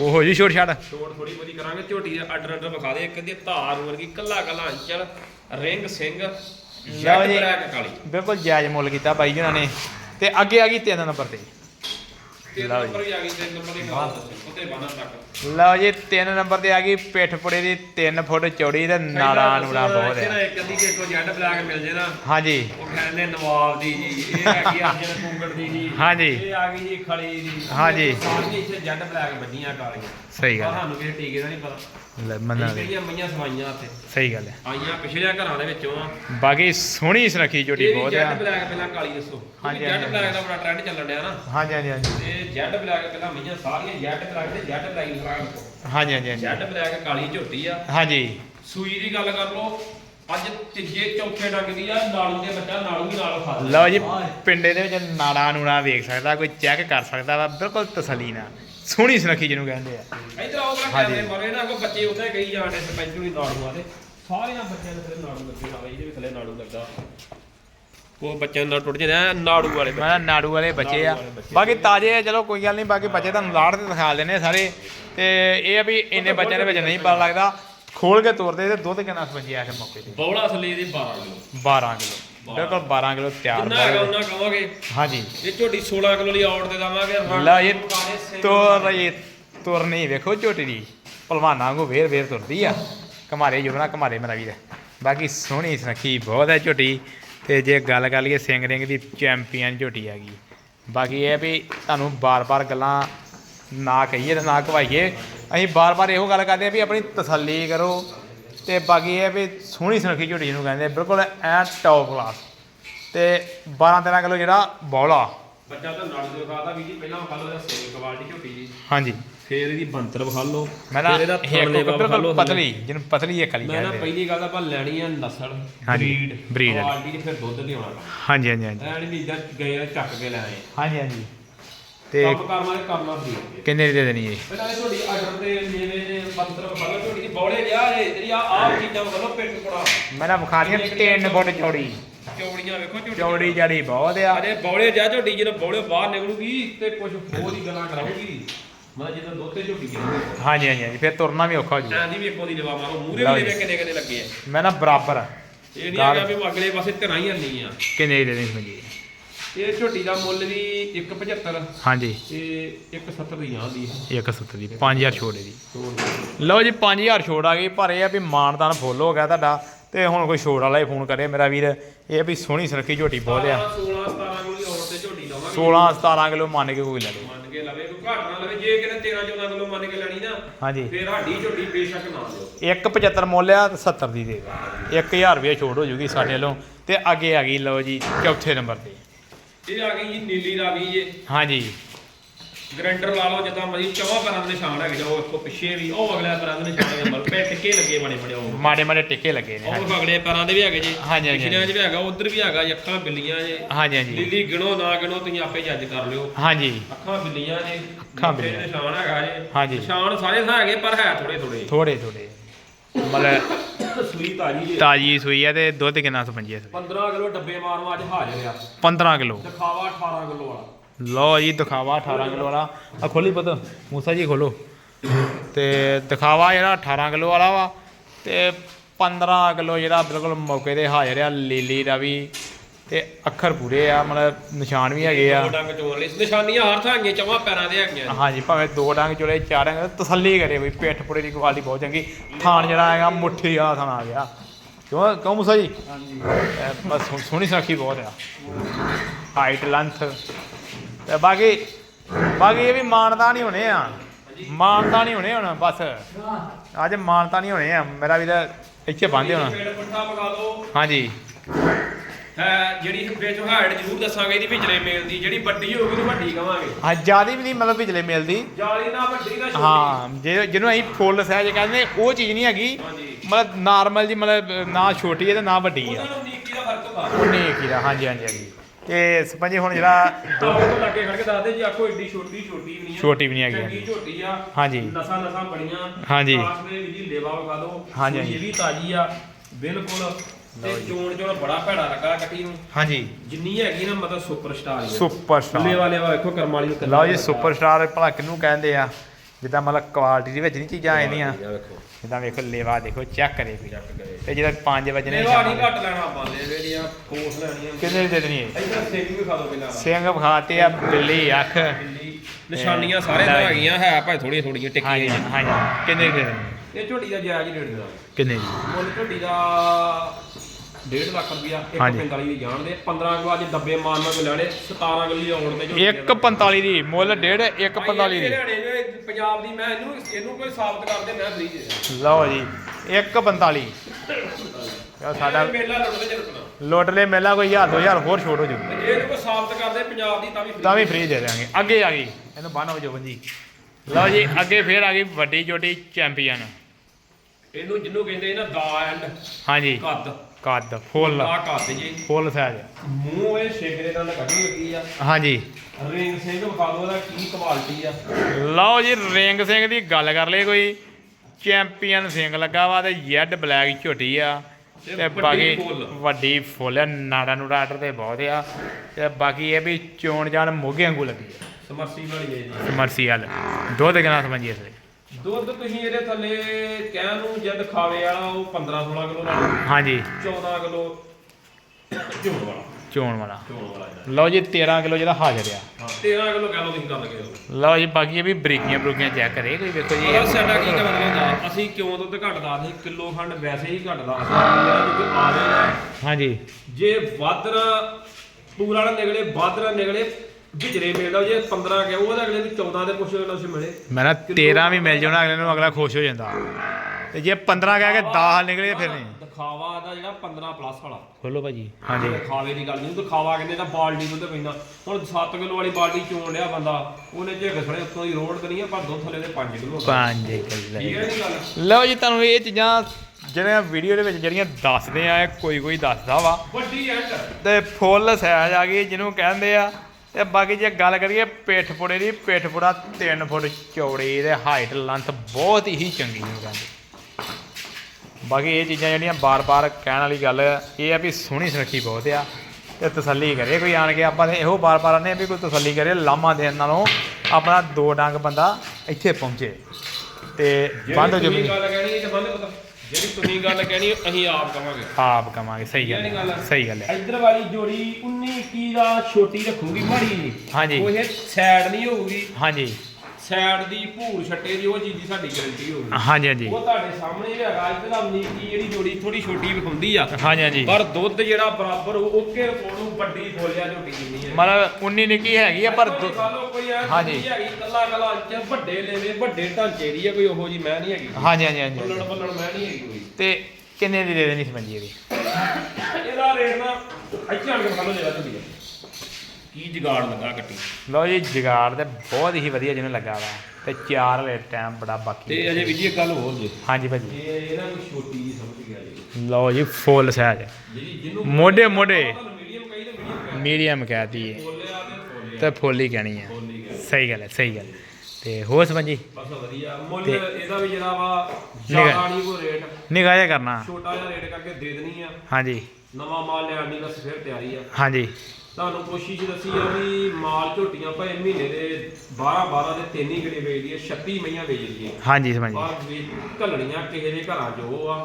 ਉਹ ਜੀ ਛੋਟ ਛਾਟ ਛੋੜ ਥੋੜੀ ਬਹੁਤੀ ਕਰਾਂਗੇ ਝੋਟੀ ਦੇ ਆਰਡਰ ਆਰਡਰ ਵਿਖਾ ਦੇ। ਇੱਕ ਦੀ ਧਾਰ ਵਰਗੀ ਕੱਲਾ ਕੱਲਾ ਅੰਚਲ ਰਿੰਗ ਸਿੰਘ ਲਓ ਜੀ। ਬਿਲਕੁਲ ਜਾਇਜ਼ ਮੁੱਲ ਕੀਤਾ ਬਾਈ ਜੀ ਉਹਨਾਂ ਨੇ। ਤੇ ਅੱਗੇ ਆ ਗਈ ਤਿੰਨ ਨੰਬਰ ਤੇ। ਲਓ ਨੰਬਰ ਵੀ ਆ ਗਈ ਤੇ ਨੰਬਰ ਦੀ ਗੱਲ ਉੱਤੇ ਬਾਣਾ ਤੱਕ ਲਓ ਜੀ ਤਿੰਨ ਨੰਬਰ ਤੇ ਆ ਗਈ ਪਿੱਠ ਪੁੜੇ ਦੀ 3 ਫੁੱਟ ਚੌੜੀ ਤੇ ਨਾੜਾ ਨੂੜਾ ਬਹੁਤ ਜਿਹੜਾ ਹੈ ਇੱਕ ਅੱਧੀ ਜੇ ਬਲੈਕ ਮਿਲ ਜੇ ਨਾ ਹਾਂਜੀ। ਉਹ ਕਹਿੰਦੇ ਨਵਾਬ ਦੀ ਜੀ ਇਹ ਹੈਗੀ ਅਰਜਨ ਕੁੰਗੜ ਦੀ ਜੀ। ਹਾਂਜੀ। ਇਹ ਆ ਗਈ ਜੀ ਖਲੀ ਦੀ। ਹਾਂਜੀ। ਸਾਰੀਆਂ ਇੱਥੇ ਜੈਟ ਬਲੈਕ ਵੱਜੀਆਂ ਕਾਲੀਆਂ। ਸਹੀ ਗੱਲ ਹੈ। ਸਾਨੂੰ ਕਿਸੇ ਟੀਕੇ ਦਾ ਨਹੀਂ ਪਤਾ। ਲੈ ਮੰਨਾਂ ਦੇ। ਕਿਹੜੀਆਂ ਮਈਆਂ ਸਵਾਈਆਂ ਉੱਥੇ। ਸਹੀ ਗੱਲ ਹੈ। ਆਈਆਂ ਪਿਛਲੇ ਘਰਾਂ ਦੇ ਵਿੱਚੋਂ ਆ। ਬਾਕੀ ਸੋਹਣੀ ਸੁਨੱਖੀ ਵੀ ਬਹੁਤ ਆ। ਬਲੈਕ ਪਹਿਲਾਂ ਕਾਲੀ ਦੱਸੋ। ਹਾਂਜੀ, ਹਾਂਜੀ, ਬਲੈਕ ਦਾ ਬੜਾ ਟ੍ਰੈਂਡ ਚੱਲਣ ਡਿਆ ਨਾ। ਹਾਂਜੀ ਹਾਂਜੀ ਹਾਂਜੀ। ਤੇ ਜੈਟ ਬਲੈਕ ਪਹਿਲਾਂ ਮਈਆਂ ਸਾਰੀਆਂ ਜੈਟ ਬਲੈਕ ਤੇ ਜੈਟ ਬਲੈਕ ਲਗਾ ਹਾਂਜੀ ਹਾਂਜੀ ਹਾਂਜੀ। ਜੈਟ ਬਲੈਕ ਕਾਲੀ ਝੋਟੀ ਆ। ਹਾਂਜੀ। ਸੂਈ ਦੀ ਗੱਲ ਕਰ ਲਓ ਅੱਜ ਤੀਜੇ ਚੌਥੇ ਡੰਗ ਦੀ ਆ ਨਾਲੂ ਦੇ ਬੱਚਾ ਨਾਲੂ ਵੀ ਨਾਲ ਖਾ ਲਓ ਜੀ ਪਿੰਡੇ ਦੇ ਵਿੱਚ ਨਾੜਾ ਨੂੜਾ ਵੇਖ ਸਕਦਾ ਕੋਈ ਚੈੱਕ ਕਰ ਸਕਦਾ ਵਾ ਬਿਲਕੁਲ ਤਸੱਲੀ ਨਾਲ। ਸੋਹਣੀ ਸੁਨੱਖੀ ਜਿਹਨੂੰ ਕਹਿੰਦੇ ਆ। ਇਧਰ ਆਓ ਤਾਂ ਹਾਂਜੀ। ਕੈਮਰੇ ਮਾਰੇ ਨਾ ਕੋ ਬੱਚੇ ਉੱਥੇ ਗਈ ਜਾਂਦੇ ਸਰਪੰਚ ਵੀ ਨਾੜੂ ਆਦੇ ਸਾਰਿਆਂ ਬੱਚਿਆਂ ਦੇ ਥੱਲੇ ਨਾੜੂ ਲੱਗੇ ਹੋਏ ਇਹਦੇ ਵੀ ਥੱਲੇ ਨਾੜੂ ਲੱਗਾ। ਉਹ ਬੱਚਿਆਂ ਨਾਲ ਟੁੱਟ ਜਾਂਦੇ ਨਾੜੂ ਵਾਲੇ ਮੈਂ ਨਾੜੂ ਵਾਲੇ ਬੱਚੇ ਆ। ਨਾੜੂ ਵਾਲੇ ਬੱਚੇ। ਬਾਕੀ ਤਾਜ਼ੇ ਆ ਚਲੋ ਕੋਈ ਗੱਲ ਨਹੀਂ ਬਾਕੀ ਬੱਚੇ ਤੁਹਾਨੂੰ ਲਾੜ ਤੇ ਦਿਖਾ ਦਿੰਦੇ ਆ ਸਾਰੇ। ਤੇ ਇਹ ਆ ਵੀ ਇੰਨੇ ਬੱਚਿਆਂ ਦੇ ਵਿੱਚ ਨਹੀਂ ਪਤਾ ਲੱਗਦਾ। ਖੋਲ ਕੇ ਤੋਰਦੇ ਤੇ ਦੁੱਧ ਕਿੰਨਾ ਸਪੰਜੀ ਆ ਇਸ ਮੌਕੇ ਤੇ? ਬੌਲਾ ਥੱਲੇ ਦੀ 12 ਕਿਲੋ। 12 ਕਿਲੋ। ਬਿਲਕੁਲ 12 ਕਿਲੋ ਤਿਆਰ ਜਿੰਨਾ ਹੈਗਾ। ਉਹਨਾਂ ਕਵਾਂਗੇ ਹਾਂਜੀ। ਇਹ ਝੋਟੀ 16 ਕਿਲੋ ਲਈ ਆਊਟ ਦੇ ਦਾਵਾਂਗੇ। ਲਓ ਇਹ ਤੋਰ ਇਹ ਤੁਰਨੀ ਵੇਖੋ ਝੋਟੀ ਦੀ। ਭਲਵਾਨਾਂ ਵਾਂਗੂ ਵੇਰ ਵੇਰ ਤੁਰਦੀ ਆ। ਕਮਾਰੇ ਜੁਗਣਾ ਕਮਾਰੇ ਮੇਰਾ ਵੀਰ। ਬਾਕੀ ਸੋਹਣੀ ਸੁਨੱਖੀ ਬਹੁਤ ਹੈ ਝੋਟੀ। ਤੇ ਜੇ ਗੱਲ ਕਰ ਲਈਏ ਸਿੰਘ ਰਿੰਗ ਦੀ ਚੈਂਪੀਅਨ ਝੋਟੀ ਹੈਗੀ। ਬਾਕੀ ਇਹ ਵੀ ਤੁਹਾਨੂੰ ਬਾਰ-ਬਾਰ ਗੱਲਾਂ ਨਾ ਕਹੀਏ ਤੇ ਨਾ ਕਵਾਈਏ। ਅਸੀਂ ਬਾਰ-ਬਾਰ ਇਹੋ ਗੱਲ ਕਰਦੇ ਆ ਵੀ ਆਪਣੀ ਤਸੱਲੀ ਕਰੋ। ਤੇ ਬਾਕੀ ਇਹ ਵੀ ਸੋਹਣੀ ਸੁਨੱਖੀ ਝੋਟੀ ਜਿਹਨੂੰ ਕਹਿੰਦੇ ਬਿਲਕੁਲ ਐ ਟੌਪ ਕਲਾਸ ਤੇ 12-13 ਕਿਲੋ ਜਿਹੜਾ ਬੌਲਾ। ਬੱਚਾ ਤਾਂ ਨਾੜੂ ਦੇ ਵਿਖਾਤਾ ਵੀ ਜੀ ਪਹਿਲਾਂ ਵਿਖਾ ਲਓ ਇਹਦਾ ਸੇਲ ਕੁਆਲਿਟੀ ਝੋਟੀ ਜੀ। ਹਾਂਜੀ। ਫੇਰ ਇਹਦੀ ਬੰਤਰ ਵਿਖਾ ਲਓ ਮੈਂ ਨਾ ਇੱਕ ਬਿਲਕੁਲ ਪਤਲੀ ਜਿਹਨੂੰ ਪਤਲੀ ਇੱਕ ਵਾਲੀ ਮੈਂ ਨਾ। ਪਹਿਲੀ ਗੱਲ ਆਪਾਂ ਲੈਣੀ ਆ ਨਸਲ ਬਰੀਡ। ਵਾਲੀ। ਕੁਆਲਿਟੀ ਫਿਰ ਦੁੱਧ ਲਿਆਉਣਾ। ਹਾਂਜੀ ਹਾਂਜੀ ਹਾਂਜੀ। ਐਨ ਵੀ ਇਦਾਂ ਗਏ ਚੱਕ ਕੇ ਲੈ ਆਏ ਹਾਂਜੀ ਹਾਂਜੀ। ਤੇ ਕੰਮ ਕਰਨਾ ਤੇ ਕਰਨਾ ਬਰੀਡ ਕਿੰਨੇ ਦੀ ਦੇ ਦੇਣੀ ਇਹ ਪਹਿਲਾਂ ਇਹ ਤੁਹਾਡੀ ਆਰਡਰ ਤੇ ਦੇ ਬੰਤਰ ਵਿਖਾ ਲਓ ਝੋਟੀ ਦੀ ਬੌਲੇ ਗਿਆ ਇਹ ਜਿਹੜੀ ਆ ਆਹ ਚੀਜ਼ਾਂ ਵਿਖਾ ਲਓ ਪਿੱਟ ਕੋੜਾ ਮੈਂ ਨਾ ਵਿਖਾ ਦੀਆਂ 3 ਫੁੱਟ ਚੌੜੀ। ਚੌੜੀਆਂ ਵੇਖੋ ਝੋਟੀ ਚੌੜੀ ਜੜੀ ਬਹੁਤ ਆ। ਅਰੇ ਬੌਲੇ ਜਾ ਝੋਟੀ ਜਦੋਂ ਬੌਲੇ ਬਾਹਰ ਨਿਕਲੂਗੀ ਤੇ ਕੁਝ ਹੋਰ ਹੀ ਗੱਲਾਂ ਕਰਾਊਗੀ। ਮਤਲਬ ਜਦੋਂ ਦੋਤੇ ਝੋਟੀ ਗਿਰੂਗੀ ਹਾਂਜੀ ਹਾਂਜੀ ਹਾਂਜੀ ਫਿਰ ਤੁਰਨਾ ਵੀ ਔਖਾ ਹੋ ਜੂ ਐਂ ਦੀ ਵੀ ਇੱਕੋ ਦੀ ਲਵਾ ਮਾਰੋ ਮੂਰੇ ਵੀ। ਲੈ ਕਿੰਨੇ ਕਿੰਨੇ ਲੱਗੇ ਆ। ਮੈਂ ਨਾ ਬਰਾਬਰ ਇਹ ਨਹੀਂ ਹੈਗਾ ਵੀ ਉਹ ਅਗਲੇ ਪਾਸੇ ਧਰਾਂ ਹੀ ਹੰਨੀ ਆ। ਕਿੰਨੇ ਦੀ ਦੇ ਦੇਣੀ ਸਮਝੀ ਇਹ ਝੋਟੀ ਦਾ ਮੁੱਲ ਵੀ 175 ਹਾਂਜੀ। ਤੇ 170 ਦੀ ਆਂਦੀ ਹੈ 170 ਦੀ 5000 ਛੋੜ ਦੀ ਤੋੜ ਲਓ ਜੀ 5000 ਛੋੜ ਆ ਗਈ ਪਰ ਇਹ ਆ ਵੀ ਮਾਨਦਾਨ ਫੁੱਲ ਹੋ ਗਿਆ ਤੁਹਾਡਾ ਤੇ ਹੁਣ ਕੋਈ ਛੋੜ ਵਾਲਾ ਹੀ ਫੋਨ ਕਰੇ ਮੇਰਾ ਵੀਰ। ਇਹ ਵੀ ਸੋਹਣੀ ਸੁਰੱਖੀ ਝੋਟੀ ਬਹੁਤ ਆ। 16 17 ਕਿਲੋ ਔਰ ਤੇ ਝੋਟੀ ਲਵਾਂਗੇ। 16 17 ਕਿਲੋ ਮੰਨ ਕੇ ਕੋਈ ਲੈ ਲਓ ਮੰਨ ਕੇ ਲਵੇ ਕੋਈ ਘੱਟ ਨਾ ਲਵੇ। ਜੇ ਕਿਤੇ 13 14 ਕਿਲੋ ਮੰਨ ਕੇ ਲੈਣੀ ਨਾ ਹਾਂਜੀ। ਫੇਰ ਸਾਡੀ ਝੋਟੀ ਬੇਸ਼ੱਕ ਨਾ ਲਿਓ। 175 ਮੁੱਲ ਆ ਤੇ 70 ਦੀ ਦੇ 1000 ਰੁਪਏ ਛੋੜ ਹੋ ਜੂਗੀ ਸਾਡੇ ਵੱਲੋਂ ਤੇ ਅੱਗੇ ਆ ਗਈ ਲਓ ਜੀ ਚੌਥੇ ਨੰਬਰ ਤੇ। ਇਹ ਆ ਗਈ ਜੀ ਨੀਲੀ ਰਾਵੀ ਜੇ। ਹਾਂਜੀ। ਗਰੈਂਡਰ ਲਾ ਲਓ ਜਿੱਦਾਂ ਮਰਜ਼ੀ ਚੌਵਾਂ ਪੈਰਾਂ ਦੇ ਨਿਸ਼ਾਨ ਹੈਗੇ ਜਾਓ ਇੱਕੋ ਪਿੱਛੇ ਵੀ ਉਹ ਅਗਲੇ ਪੈਰਾਂ ਦੇ ਨਿਸ਼ਾਨ ਹੈਗੇ ਮਲ ਪੈ ਟਿੱਕੇ ਲੱਗੇ ਬਣੇ ਬਣੇ ਉਹ। ਮਾੜੇ ਮਾੜੇ ਟਿੱਕੇ ਲੱਗੇ ਨੇ ਉਹ ਅਗਲੇ ਪੈਰਾਂ ਦੇ ਵੀ ਹੈਗੇ ਜੀ ਹਾਂਜੀ, ਹਾਂਜੀ, ਪਿਛਲਿਆਂ 'ਚ ਵੀ ਹੈਗਾ ਉਧਰ ਵੀ ਹੈਗਾ ਜੀ, ਅੱਖਾਂ ਬਿੱਲੀਆਂ ਜੇ। ਹਾਂਜੀ ਹਾਂਜੀ। ਲੀਲੀ ਗਿਣੋ ਨਾ ਗਿਣੋ ਤੁਸੀਂ ਆਪੇ ਜੱਜ ਕਰ ਲਿਓ। ਹਾਂਜੀ। ਅੱਖਾਂ ਬਿੱਲੀਆਂ ਜੇ ਅੱਖਾਂ ਬਿੱਲੀਆਂ। ਨਿਸ਼ਾਨ ਹੈਗਾ ਜੇ। ਹਾਂਜੀ। ਨਿਸ਼ਾਨ ਸਾਰੇ ਥਾਂ ਹੈਗੇ ਪਰ ਹੈ ਥੋੜੇ ਥੋੜੇ ਥੋੜੇ ਥੋੜੇ ਮਤਲਬ ਸੂਈ ਤਾਜੀ ਜੇ। ਤਾਜੀ ਸੂਈ ਆ ਤੇ ਦੁੱਧ ਕਿੰਨਾ ਸਪੰਜੀ ਆ 15 ਕਿਲੋ ਡੱਬੇ ਮਾਰਵਾ ਅੱਜ ਹਾਜ਼ਰ ਆ। 15 ਕਿਲੋ। ਦਿਖਾਵਾ 18 ਕਿਲੋ ਵਾਲਾ। ਲਓ ਜੀ ਦਿਖਾਵਾ 18 ਕਿਲੋ ਵਾਲਾ। ਆ ਖੋਲੀ ਪੁੱਤ ਮੂਸਾ ਜੀ ਖੋਲੋ। ਤੇ ਦਿਖਾਵਾ ਜਿਹੜਾ 18 ਕਿਲੋ ਵਾਲਾ ਵਾ ਤੇ 15 ਕਿਲੋ ਜਿਹੜਾ ਬਿਲਕੁਲ ਮੌਕੇ ਤੇ ਹਾਜ਼ਰ ਆ ਲੀਲੀ ਦਾ ਵੀ। ਤੇ ਅੱਖਰ ਪੂਰੇ ਆ ਮਤਲਬ ਨਿਸ਼ਾਨ ਵੀ ਹੈਗੇ ਆ। ਦੋ ਡੰਗ ਚੋਣ ਲਈ ਨਿਸ਼ਾਨੀਆਂ ਹਰ ਥਾਂ ਹੈਗੀਆਂ ਚੌਵਾਂ ਪੈਰਾਂ ਦੇ ਹੈਗੀਆਂ ਹਾਂਜੀ ਭਾਵੇਂ ਦੋ ਡੰਗ ਚੋਲੇ ਚਾਰ ਡੰਗ ਤਸੱਲੀ ਕਰੇ ਕੋਈ ਪਿੱਠ ਪੁੜੇ ਦੀ ਕੁਆਲਿਟੀ ਬਹੁਤ ਚੰਗੀ। ਥਾਣ ਜਿਹੜਾ ਹੈਗਾ ਮੁੱਠੀ ਵਾਲਾ ਥਾਣ ਆ ਗਿਆ। ਕਿਉਂ ਕਿਉਂ ਮੂਸਾ ਜੀ? ਹਾਂਜੀ। ਬਸ ਸੋਹਣੀ ਸਾਖੀ ਬਹੁਤ ਆ। ਹਾਈਟ ਲੈਂਥ ਤੇ ਬਾਕੀ ਬਾਕੀ ਇਹ ਵੀ ਮਾਨਤਾ ਨਹੀਂ ਹੋਣੇ ਆ। ਮਾਨਤਾ ਨਹੀਂ ਹੋਣੇ ਹੁਣ ਬਸ। ਅੱਜ ਮਾਨਤਾ ਨਹੀਂ ਹੋਣੇ ਆ। ਮੇਰਾ ਵੀ ਤਾਂ ਇੱਥੇ ਬੰਦੇ ਹੋਣਾ ਹਾਂਜੀ। ਜਿਹੜੀ ਵਿੱਚ ਹਾਈਟ ਜ਼ਰੂਰ ਦੱਸਾਂਗੇ ਇਹਦੀ ਵਿਚਲੇ ਮੇਲ ਦੀ ਜਿਹੜੀ ਵੱਡੀ ਹੋਊਗੀ ਉਹਨੂੰ ਵੱਡੀ ਕਵਾਂਗੇ। ਹਾਂ ਜ਼ਿਆਦਾ ਵੀ ਨਹੀਂ ਮਤਲਬ ਵਿਚਲੇ ਮਿਲਦੀ ਜਾਲੀ ਨਾ ਵੱਡੀ ਨਾ ਛੋਟੀ। ਹਾਂ ਜੇ ਜਿਹਨੂੰ ਅਸੀਂ ਫੁੱਲ ਸਾਈਜ਼ ਕਹਿੰਦੇ ਉਹ ਚੀਜ਼ ਨਹੀਂ ਹੈਗੀ। ਹਾਂਜੀ। ਮਤਲਬ ਨਾਰਮਲ ਜੀ ਮਤਲਬ ਨਾ ਛੋਟੀ ਹੈ ਤੇ ਨਾ ਵੱਡੀ ਆ ਉਹਨਾਂ ਨੂੰ ਨੀਕੀ ਦਾ ਫ਼ਰਕ ਦਾ ਹਾਂਜੀ ਹਾਂਜੀ ਹਾਂਜੀ। ਤੇ ਸਪੰਜੀ ਹੁਣ ਜਿਹੜਾ ਦੋਵੇਂ ਤੋਂ ਲੱਗੇ ਖੜ ਕੇ ਦੱਸਦੇ ਜੀ ਆਖੋ ਏਡੀ ਛੋਟੀ ਛੋਟੀ ਵੀ ਨਹੀਂ ਆ ਛੋਟੀ ਵੀ ਨਹੀਂ ਹੈਗੀ, ਚੰਗੀ। ਝੋਟੀ ਆ। ਹਾਂਜੀ। ਨਸਾਂ ਨਸਾਂ ਬੜੀਆਂ ਹਾਂਜੀ। ਖਾਸ ਵੇ ਵੀ ਜੀ ਲੇਵਾ ਹਾਂਜੀ, ਸੂਈ ਹਾਂਜੀ। ਇਹ ਵੀ ਤਾਜੀ ਆ। ਬਿਲਕੁਲ ਤੇ ਚੋਣ ਚੋਣ ਬੜਾ ਭੈੜਾ ਲੱਗਾ ਕੱਟੀ ਨੂੰ। ਹਾਂਜੀ। ਜਿੰਨੀ ਹੈਗੀ ਨਾ ਮਤਲਬ ਸੁਪਰ ਸਟਾਰ ਹੀ ਆ। ਸੁਪਰ ਸਟਾਰ ਲੇਵਾ ਲੇਵਾ ਵੇਖੋ ਕਰਮ ਵਾਲੀ ਨੂੰ ਲਓ ਜੀ ਸੁਪਰ ਸਟਾਰ ਭਲਾ ਕਿਹਨੂੰ ਕਹਿੰਦੇ ਆ? ਜਿੱਦਾਂ ਮਤਲਬ ਕੁਆਲਿਟੀ ਦੇ ਵਿੱਚ ਨਹੀਂ ਚੀਜ਼ਾਂ ਆਉਂਦੀਆਂ ਆ ਵੇਖੋ। ਜਿੱਦਾਂ ਵੇਖੋ ਲੇਵਾ ਦੇਖੋ ਚੈੱਕ ਕਰੇ ਕਰੇ। ਤੇ ਜਿਹੜਾ 5 ਵਜੇ ਨੇ ਇਹ ਨਹੀਂ ਘੱਟ ਲੈਣਾ ਆਪਾਂ ਨੇ ਜਿਹੜੀਆਂ ਕੋਸ ਲੈਣੀਆਂ। ਕਿੰਨੇ ਦੀ ਦੇਣੀ ਹੈ? ਇੱਧਰ ਸਿੰਘ ਵੀ ਖਾ ਦੋ ਪਹਿਲਾਂ। ਸਿੰਘ ਵਿਖਾਤੇ ਆ ਬਿੱਲੀ ਅੱਖ। ਨਿਸ਼ਾਨੀਆਂ ਸਾਰੇ ਤਾਂ ਹੈਗੀਆਂ ਹੈ ਭਾਵੇਂ ਥੋੜੀਆਂ ਥੋੜੀਆਂ ਟਿੱਕੀਆਂ ਹਾਂਜੀ ਕਿੰਨੇ ਦੀ ਦੇਣੀ? ਇਹ ਝੋਟੀ ਦਾ ਜਾਇਜ਼ ਰੇਟ ਦਾ। ਕਿੰਨੇ ਮੁੱਲ ਝੋਟੀ ਦਾ 1.5 ਲੱਖ ਰੁਪਿਆ ਹਾਂਜੀ। 145 ਦੀ ਜਾਣਦੇ 15 ਕਿਲੋ ਅੱਜ ਡੱਬੇ ਮਾਰ ਮਾਰ ਕੇ ਲੈਣੇ 17 ਕਿਲੋ ਹੀ ਆਉਣ ਤੇ ਝੋਟੀ ਦਾ। 145 ਦੀ ਮੁੱਲ ਡੇਢ 145 ਦੀ। ਪੰਜਾਬ ਦੀ ਮੈਂ ਇਹਨੂੰ ਇਹਨੂੰ ਕੋਈ ਸਾਬਤ ਕਰਦੇ ਮੈਂ ਫ੍ਰੀ ਦੇ। ਲਓ ਜੀ 145 ਯਾ ਸਾਡਾ ਮੇਲਾ ਲੁੱਟਦੇ ਜਰਕਣਾ ਲੋਟ ਲੈ ਮੇਲਾ ਕੋਈ 1000 2000 ਹੋਰ ਛੋਟ ਹੋ ਜੂ ਜੇ ਇਹਨੂੰ ਕੋਈ ਸਾਬਤ ਕਰਦੇ ਪੰਜਾਬ ਦੀ ਤਾਂ ਵੀ ਤਾਂ ਵੀ ਫ੍ਰੀ ਦੇ ਦਿਆਂਗੇ। ਅੱਗੇ ਆ ਗਈ। ਇਹਨੂੰ ਬੰਨ ਹੋ ਜਾਓ ਬੰਜੀ ਲਓ ਜੀ ਅੱਗੇ ਫੇਰ ਆ ਗਈ ਵੱਡੀ ਜੋਟੀ ਚੈਂਪੀਅਨ। ਇਹਨੂੰ ਜਿਹਨੂੰ ਕਹਿੰਦੇ ਨਾ ਦਾ ਐਂਡ। ਹਾਂਜੀ। ਕੱਦ। ਕੱਦ ਫੁੱਲ। ਆ ਕੱਦ ਜੀ। Full size. ਮੂੰਹ ਇਹ ਸ਼ੇਖਰੇ ਨਾਲ ਕੱਢੀ ਲੱਗੀ ਆ। ਹਾਂਜੀ। ਰਿੰਗ ਸਿੰਘ ਵਿਖਾ ਦੋ ਇਹਦਾ ਕੀ ਕੁਆਲਿਟੀ ਆ। ਲਓ ਜੀ ਰਿੰਗ ਸਿੰਘ ਦੀ ਗੱਲ ਕਰ ਲਈ ਕੋਈ। ਚੈਂਪੀਅਨ ਸਿੰਘ ਲੱਗਾ ਵਾ ਤੇ ਜੈਡ ਬਲੈਕ ਝੋਟੀ ਆ। ਤੇ ਬਾਕੀ। ਵੱਡੀ ਫੁੱਲ ਆ ਨਾੜਾ ਨੂੜਾ ਆਰਡਰ ਤੇ ਬਹੁਤ ਆ। ਤੇ ਬਾਕੀ ਇਹ ਵੀ ਚੋਣ ਜਾਣ ਮੋਗੇ ਵਾਂਗੂ ਲੱਗੀ ਆ। ਸਮਰਸੀ ਵਾਲੀ ਹੈ ਜੀ। ਮਰਸੀ ਵਾਲ। ਦੁੱਧ ਕਿੰਨਾ ਸਮਝੀ ਇਸ ਲਈ? ਦੁੱਧ ਤੁਸੀਂ ਇਹਦੇ ਥੱਲੇ ਕਹਿਣ ਨੂੰ ਜਦ ਖਾਵੇ ਵਾਲਾ ਉਹ 15 16 ਕਿਲੋ ਨਾਲ ਹਾਂਜੀ। 14 ਕਿਲੋ ਝੋਲ ਵਾਲਾ। ਚੋਣ ਵਾਲਾ। ਝੋਲ ਵਾਲਾ ਇਹਦਾ। ਲਓ ਜੀ 13 ਕਿਲੋ ਜਿਹੜਾ ਹਾਜ਼ਰ ਆ। ਹਾਂ 13 ਕਿਲੋ ਕਹਿ ਲਓ ਤੁਸੀਂ ਕਰ ਲਗੇ ਲਓ ਜੀ ਬਾਕੀ ਇਹ ਵੀ ਬਰੀਕੀਆਂ ਬਰੂਕੀਆਂ ਚੈੱਕ ਕਰੇ ਕੋਈ ਵੇਖੋ ਜੀ। ਇਹ ਸਾਡਾ ਕੀ ਮਤਲਬ ਹੁੰਦਾ ਅਸੀਂ ਕਿਉਂ ਦੁੱਧ ਘਟਦਾ? ਸੀ ਕਿਲੋ ਖੰਡ ਵੈਸੇ ਹੀ ਘਟਦਾ। ਜਿਹੜਾ ਆਵੇ ਨਾ ਹਾਂਜੀ। ਜੇ ਨਾ ਪੂਰਾ ਨਾ ਨਿਕਲੇ ਨਾ ਨਿਕਲੇ ਵਿਚਰੇ ਮਿਲਦਾ ਜੇ 15 ਕਿ ਉਹਦਾ ਅਗਲੇ ਨੂੰ 14 ਦੇ ਕੁਛ ਕੁਛ ਮਿਲੇ। ਮੈਂ ਨਾ 13 ਵੀ ਮਿਲ ਜਾਣਾ ਅਗਲੇ ਨੂੰ ਅਗਲਾ ਖੁਸ਼ ਹੋ ਜਾਂਦਾ। ਤੇ ਜੇ 15 ਕਹਿ ਕੇ 10 ਨਿਕਲੇ ਫਿਰ ਨਹੀਂ। ਦਿਖਾਵਾ ਦਾ ਜਿਹੜਾ 15 ਪਲੱਸ ਵਾਲਾ। ਖੋਲੋ ਭਾਜੀ। ਹਾਂਜੀ। ਦਿਖਾਵੇ ਦੀ ਗੱਲ ਨਹੀਂ ਦਿਖਾਵਾ ਕਹਿੰਦੇ ਤਾਂ ਬਾਲਟੀ ਦੁੱਧ ਪੈਂਦਾ। ਹੁਣ 7 ਕਿਲੋ ਵਾਲੀ ਬਾਲਟੀ ਚੋਣ ਲਿਆ ਬੰਦਾ ਉਹਨੇ ਝੇਗ ਥਲੇ ਉੱਤੋਂ ਦੀ ਰੋਡ ਆ ਪਰ ਦੁੱਧ ਥਲੇ ਦੇ 5 ਕਿਲੋ 5 ਠੀਕ ਕਿਲੋ ਲਓ ਜੀ ਤੁਹਾਨੂੰ ਇਹ ਚੀਜ਼ਾਂ ਜਿਹੜੀਆਂ ਵੀਡੀਓ ਦੇ ਵਿੱਚ ਜਿਹੜੀਆਂ ਦੱਸਦੇ ਆ ਕੋਈ ਕੋਈ ਦੱਸਦਾ ਵਾ। ਵੱਡੀ ਐਂਡ ਤੇ ਫੁੱਲ ਸਾਈਜ਼ ਆ ਗਈ ਜਿਹਨੂੰ ਕਹਿੰਦੇ ਆ ਤੇ ਬਾਕੀ ਜੇ ਗੱਲ ਕਰੀਏ ਪਿੱਠ ਪੁੜੇ ਦੀ ਪਿੱਠ ਪੁੜਾ 3 ਫੁੱਟ ਚੌੜੀ ਤੇ ਹਾਈਟ ਲੈਂਥ ਬਹੁਤ ਹੀ ਚੰਗੀ ਨੂੰ ਕਹਿੰਦੇ ਬਾਕੀ ਇਹ ਚੀਜ਼ਾਂ ਜਿਹੜੀਆਂ ਬਾਰ-ਬਾਰ ਕਹਿਣ ਵਾਲੀ ਗੱਲ ਇਹ ਆ ਵੀ ਸੋਹਣੀ ਸੁਨੱਖੀ ਬਹੁਤ ਆ ਤੇ ਤਸੱਲੀ ਕਰੇ ਕੋਈ ਆਣ ਕੇ ਆਪਾਂ ਇਹੋ ਬਾਰ-ਬਾਰ ਆਨੇ ਵੀ ਕੋਈ ਤਸੱਲੀ ਕਰੇ ਲਾਮਾ ਦੇਣ ਨਾਲੋਂ ਆਪਣਾ ਦੋ ਡੰਗ ਬੰਦਾ ਇੱਥੇ ਪਹੁੰਚੇ ਤੇ ਬੰਦ ਹੋ ਜਿਹੜੀ ਤੁਸੀਂ ਜਾਵੇ ਗੱਲ ਕਹਿਣੀ ਇਹ ਬੰਦ ਪਤਾ ਜਿਹੜੀ ਤੁਸੀਂ ਗੱਲ ਕਹਿਣੀ ਅਸੀਂ ਆਪ ਕਵਾਂਗੇ ਆਪ ਕਮਾਂਗੇ ਸਹੀ ਗੱਲ ਹੈ। ਸਹੀ ਗੱਲ ਹੈ ਇੱਧਰ ਵਾਲੀ ਜੋੜੀ 19 21 ਦਾ ਛੋਟੀ ਰੱਖੂਗੀ ਮਾੜੀ ਜੀ ਹਾਂਜੀ। ਉਹ ਇਹ ਸਾਈਡ ਨਹੀਂ ਹੋਊਗੀ ਹਾਂਜੀ ਸਾਈਡ ਦੀ ਭੂਰ ਛੱਟੇ ਦੀ ਉਹ ਚੀਜ਼ ਦੀ ਸਾਡੀ ਗਾਰੰਟੀ ਹੋਊਗੀ। ਹਾਂਜੀ ਹਾਂਜੀ। ਉਹ ਤੁਹਾਡੇ ਸਾਹਮਣੇ ਹੀ ਹੈਗਾ ਇੱਧਰ ਆ ਨੀਕੀ ਜਿਹੜੀ ਜੋੜੀ ਥੋੜੀ ਛੋਟੀ ਵਿਖਾਉਂਦੀ ਆ। ਹਾਂਜੀ ਹਾਂਜੀ। ਪਰ ਦੁੱਧ ਜਿਹੜਾ ਬਰਾਬਰ ਉਹ ਓਕੇ ਰਿਪੋਰਟ ਨੂੰ ਵੱਡੀ ਬੋਲਿਆ ਝੋਟੀ ਜਿੰਨੀ ਹੈ। ਮਤਲਬ 19 ਨਿੱਕੀ ਹੈਗੀ ਆ ਪਰ ਹਾਂਜੀ। ਹੈਗੀ ਕੱਲਾ ਕੱਲਾ ਚ ਵੱਡੇ ਲੈਵੇ ਵੱਡੇ ਢਾਂਚੇ ਦੀ ਹੈ ਕੋਈ ਉਹੋ ਜੀ ਮੈਂ ਨਹੀਂ ਹੈਗੀ। ਹਾਂਜੀ ਹਾਂਜੀ ਹਾਂਜੀ। ਬੱਲਣ ਬੱਲਣ ਮੈਂ ਨਹੀਂ ਹੈਗੀ ਕੋਈ। ਤੇ ਕਿੰਨੇ ਦੀ ਦੇ ਦੇਣੀ ਸਮਝੀ ਇਹਦੀ? ਇਹਦਾ ਰੇਟ ਨਾ ਇੱਥੇ ਆਣ ਕੇ ਜਿਹੜਾ ਝੋਟੀ ਦਾ ਕੀ ਜਗਾੜ ਲੱਗਾ ਕੱਟੀ ਲਓ ਜੀ ਜਗਾੜ ਤੇ ਬਹੁਤ ਹੀ ਵਧੀਆ ਜਿਹਨੂੰ ਲੱਗਾ ਵਾ। ਤੇ ਚਾਰ ਵੇ ਟਾਈਮ ਬੜਾ ਬਾਕੀ ਤੇ ਅਜੇ ਵੀ ਜੀ ਇੱਕ ਗੱਲ ਹੋਰ ਜੇ। ਹਾਂਜੀ ਭਾਜੀ। ਇਹ ਇਹਨਾਂ ਨੂੰ ਛੋਟੀ ਜੀ ਸਮਝ ਗਿਆ ਜੀ ਲਓ ਜੀ ਫੁੱਲ ਸਾਈਜ਼ ਜਿਹਨੂੰ ਮੋਢੇ ਮੋਢੇ। ਮੀਡੀਅਮ ਕਹੀ ਤੇ ਮੀਡੀਅਮ ਮੀਡੀਅਮ ਕਹਿਤੀ ਹੈ ਬੋਲਿਆ ਤੇ ਫੁੱਲ ਹੀ ਕਹਿਣੀ ਆ। ਸਹੀ ਗੱਲ ਹੈ ਸਹੀ ਗੱਲ। ਤੇ ਹੋਰ ਸਮਝੀ ਬਸ ਵਧੀਆ। ਮੁੱਲ ਇਹਦਾ ਵੀ ਜਿਹੜਾ ਵਾ ਨਹੀਂ ਕੋ ਰੇਟ ਨਿਗਾਹ ਕਰਨਾ। ਛੋਟਾ ਜਿਹਾ ਰੇਟ ਕਰਕੇ ਦੇ ਦੇਣੀ ਆ। ਹਾਂਜੀ। ਨਵਾਂ ਮਾਲ ਲਿਆਉਣ ਦੀ ਬਸ ਫਿਰ ਤਿਆਰੀ ਆ। ਹਾਂਜੀ। ਤੁਹਾਨੂੰ ਕੋਸ਼ਿਸ਼ ਦੱਸੀ ਆ ਵੀ ਮਾਲ ਝੋਟੀਆਂ ਭਾਵੇਂ ਮਹੀਨੇ ਦੇ 12 12 ਦੇ ਤਿੰਨ ਹੀ ਗੜੇ ਵੇਚਦੀ ਆ 36 ਮਈਆਂ ਵੇਚਦੀ ਆ ਹਾਂਜੀ ਸਮਝੀ ਪਰ ਵੀ ਘੱਲਣੀਆਂ ਕਿਸੇ ਦੇ ਘਰਾਂ ਉਹ ਆ।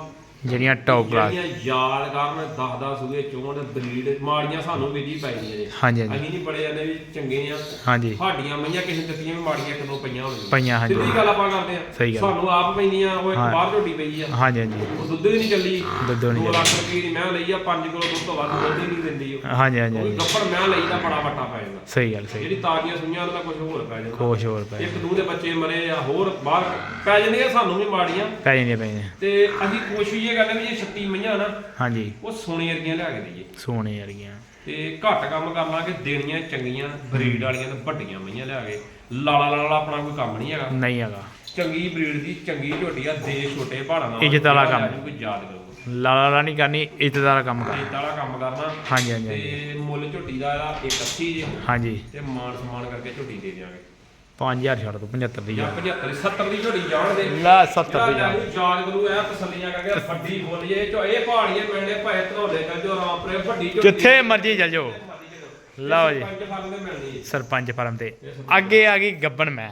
ਜਿਹੜੀਆਂ ਟੌਪ ਕਲਾਸ ਜਿਹੜੀਆਂ ਯਾਦ ਕਰਨ 10 10 ਸੂਏ ਚੋਣ ਬਰੀਡ ਮਾੜੀਆਂ ਸਾਨੂੰ ਵੀ ਜੀ ਪੈਂਦੀਆਂ ਨੇ ਹਾਂਜੀ ਹਾਂਜੀ। ਅਸੀਂ ਨਹੀਂ ਬੜੇ ਜਾਂਦੇ ਵੀ ਚੰਗੇ ਆ ਹਾਂਜੀ। ਸਾਡੀਆਂ ਮਈਆਂ ਕਿਸੇ ਦਿੱਤੀਆਂ ਵੀ ਮਾੜੀਆਂ ਇੱਕ ਦੋ ਪਈਆਂ ਹੋਣਗੀਆਂ। ਪਈਆਂ ਹਾਂਜੀ। ਸਿੱਧੀ ਗੱਲ ਆਪਾਂ ਕਰਦੇ ਆ ਸਹੀ ਗੱਲ। ਸਾਨੂੰ ਆਪ ਪੈਂਦੀਆਂ ਉਹ ਇੱਕ। ਬਾਹਰ ਝੋਟੀ ਪਈ ਆ। ਹਾਂਜੀ ਹਾਂਜੀ। ਉਹ ਦੁੱਧ ਵੀ ਨਹੀਂ ਚੱਲੀ। ਦੁੱਧ ਨਹੀਂ 2 ਲੱਖ ਰੁਪਏ ਦੀ ਮੈਂ ਲਈ ਆ 5 ਕਿਲੋ ਦੁੱਧ ਤੋਂ ਵੱਧ ਦੁੱਧ ਨਹੀਂ ਦਿੰਦੀ ਉਹ। ਹਾਂਜੀ ਹਾਂਜੀ ਉਹ ਗੱਪੜ ਮੈਂ ਲਈ ਦਾ ਬੜਾ ਵੱਟਾ ਪੈ ਜਾਂਦਾ ਸਹੀ ਗੱਲ ਸਹੀ ਜਿਹੜੀ ਤਾਜ਼ੀਆਂ ਸੁਈਆਂ ਉਹਦਾ ਕੁਝ ਹੋਰ ਪੈ ਜਾਂਦਾ। ਖੁਸ਼ ਹੋਰ ਪੈ ਇੱਕ ਦੂ ਦੇ ਬੱਚੇ ਮਰੇ ਆ ਹੋਰ ਬਾਹਰ ਪੈ ਜਾਂਦੀਆਂ ਸਾਨੂੰ ਵੀ ਮਾੜੀਆਂ। ਪੈ ਜਾਂਦੀਆਂ ਪੈ ਜਾਂਦੀਆਂ। ਤੇ ਅਸੀਂ ਕੋਸ਼ਿਸ਼ ਇਹ ਕਰਦੇ ਵੀ ਜੇ 36 ਮਈਆਂ ਨਾ ਹਾਂਜੀ। ਉਹ ਸੋਨੇ ਵਰਗੀਆਂ ਲਿਆ ਕੇ ਦਈਏ। ਸੋਨੇ ਵਾਲੀਆਂ ਤੇ ਘੱਟ ਕੰਮ ਕਰ ਲਾਂਗੇ ਦੇਣੀਆਂ ਚੰਗੀਆਂ ਬਰੀਡ ਵਾਲੀਆਂ ਤੇ ਵੱਡੀਆਂ ਮਈਆਂ ਲਿਆ ਕੇ। ਲਾਲਾ ਲਾਲਾ ਆਪਣਾ ਕੋਈ ਕੰਮ ਨਹੀਂ ਹੈਗਾ। ਨਹੀਂ ਹੈਗਾ। ਚੰਗੀ ਬਰੀਡ ਦੀ ਚੰਗੀ ਝੋਟੀ ਆ ਦੇ ਛੋਟੇ ਪਹਾੜਾਂ ਨਾਲ। ਇੱਜ਼ਤ ਵਾਲਾ ਕੰਮ। ਕੋਈ ਯਾਦ ਕਰੂਗਾ ਲਾਲਾ ਲਾ ਨਹੀਂ ਕਰਨੀ ਇੱਜ਼ਤਦਾਰ ਕੰਮ ਕਰ। ਇੱਜ਼ਤ ਵਾਲਾ ਕੰਮ ਕਰਨਾ। ਹਾਂਜੀ ਹਾਂਜੀ ਤੇ ਮੁੱਲ ਝੋਟੀ ਦਾ ਇਹਦਾ 180 ਜੇ। ਹਾਂਜੀ। ਤੇ ਮਾਨ ਸਮਾਨ ਕਰਕੇ ਝੋਟੀ ਦੇ ਦਿਆਂਗੇ। 5000 ਛੱਡ ਦੋ 75 ਦੀ ਜਾਂ ਜਾ 75 70 ਦੀ ਝੋਟੀ ਜਾਣ ਦੇ। ਲੈ 70 ਦੀ ਜਿਹੜਾ ਜਾ ਲੈ ਜੂ ਯਾਦ ਕਰੂ ਇਹ ਤਸੱਲੀਆਂ ਕਰਕੇ ਵੱਡੀ ਬੋਲੀ ਇਹ ਚੋ ਇਹ ਪਹਾੜੀਏ ਪਿੰਡੇ ਭਾਏ ਧਰੋਲੇ ਚੱਲ ਜੋ ਰਾਮਪੁਰੇ ਵੱਡੀ ਝੋਟੀ। ਜਿੱਥੇ ਮਰਜ਼ੀ ਚੱਲ ਜਾਓ। ਲਓ ਜੀ। ਸਰਪੰਚ ਫਰਮ ਤੇ ਅੱਗੇ ਆ ਗਈ ਗੱਬਣ ਮੈਂ।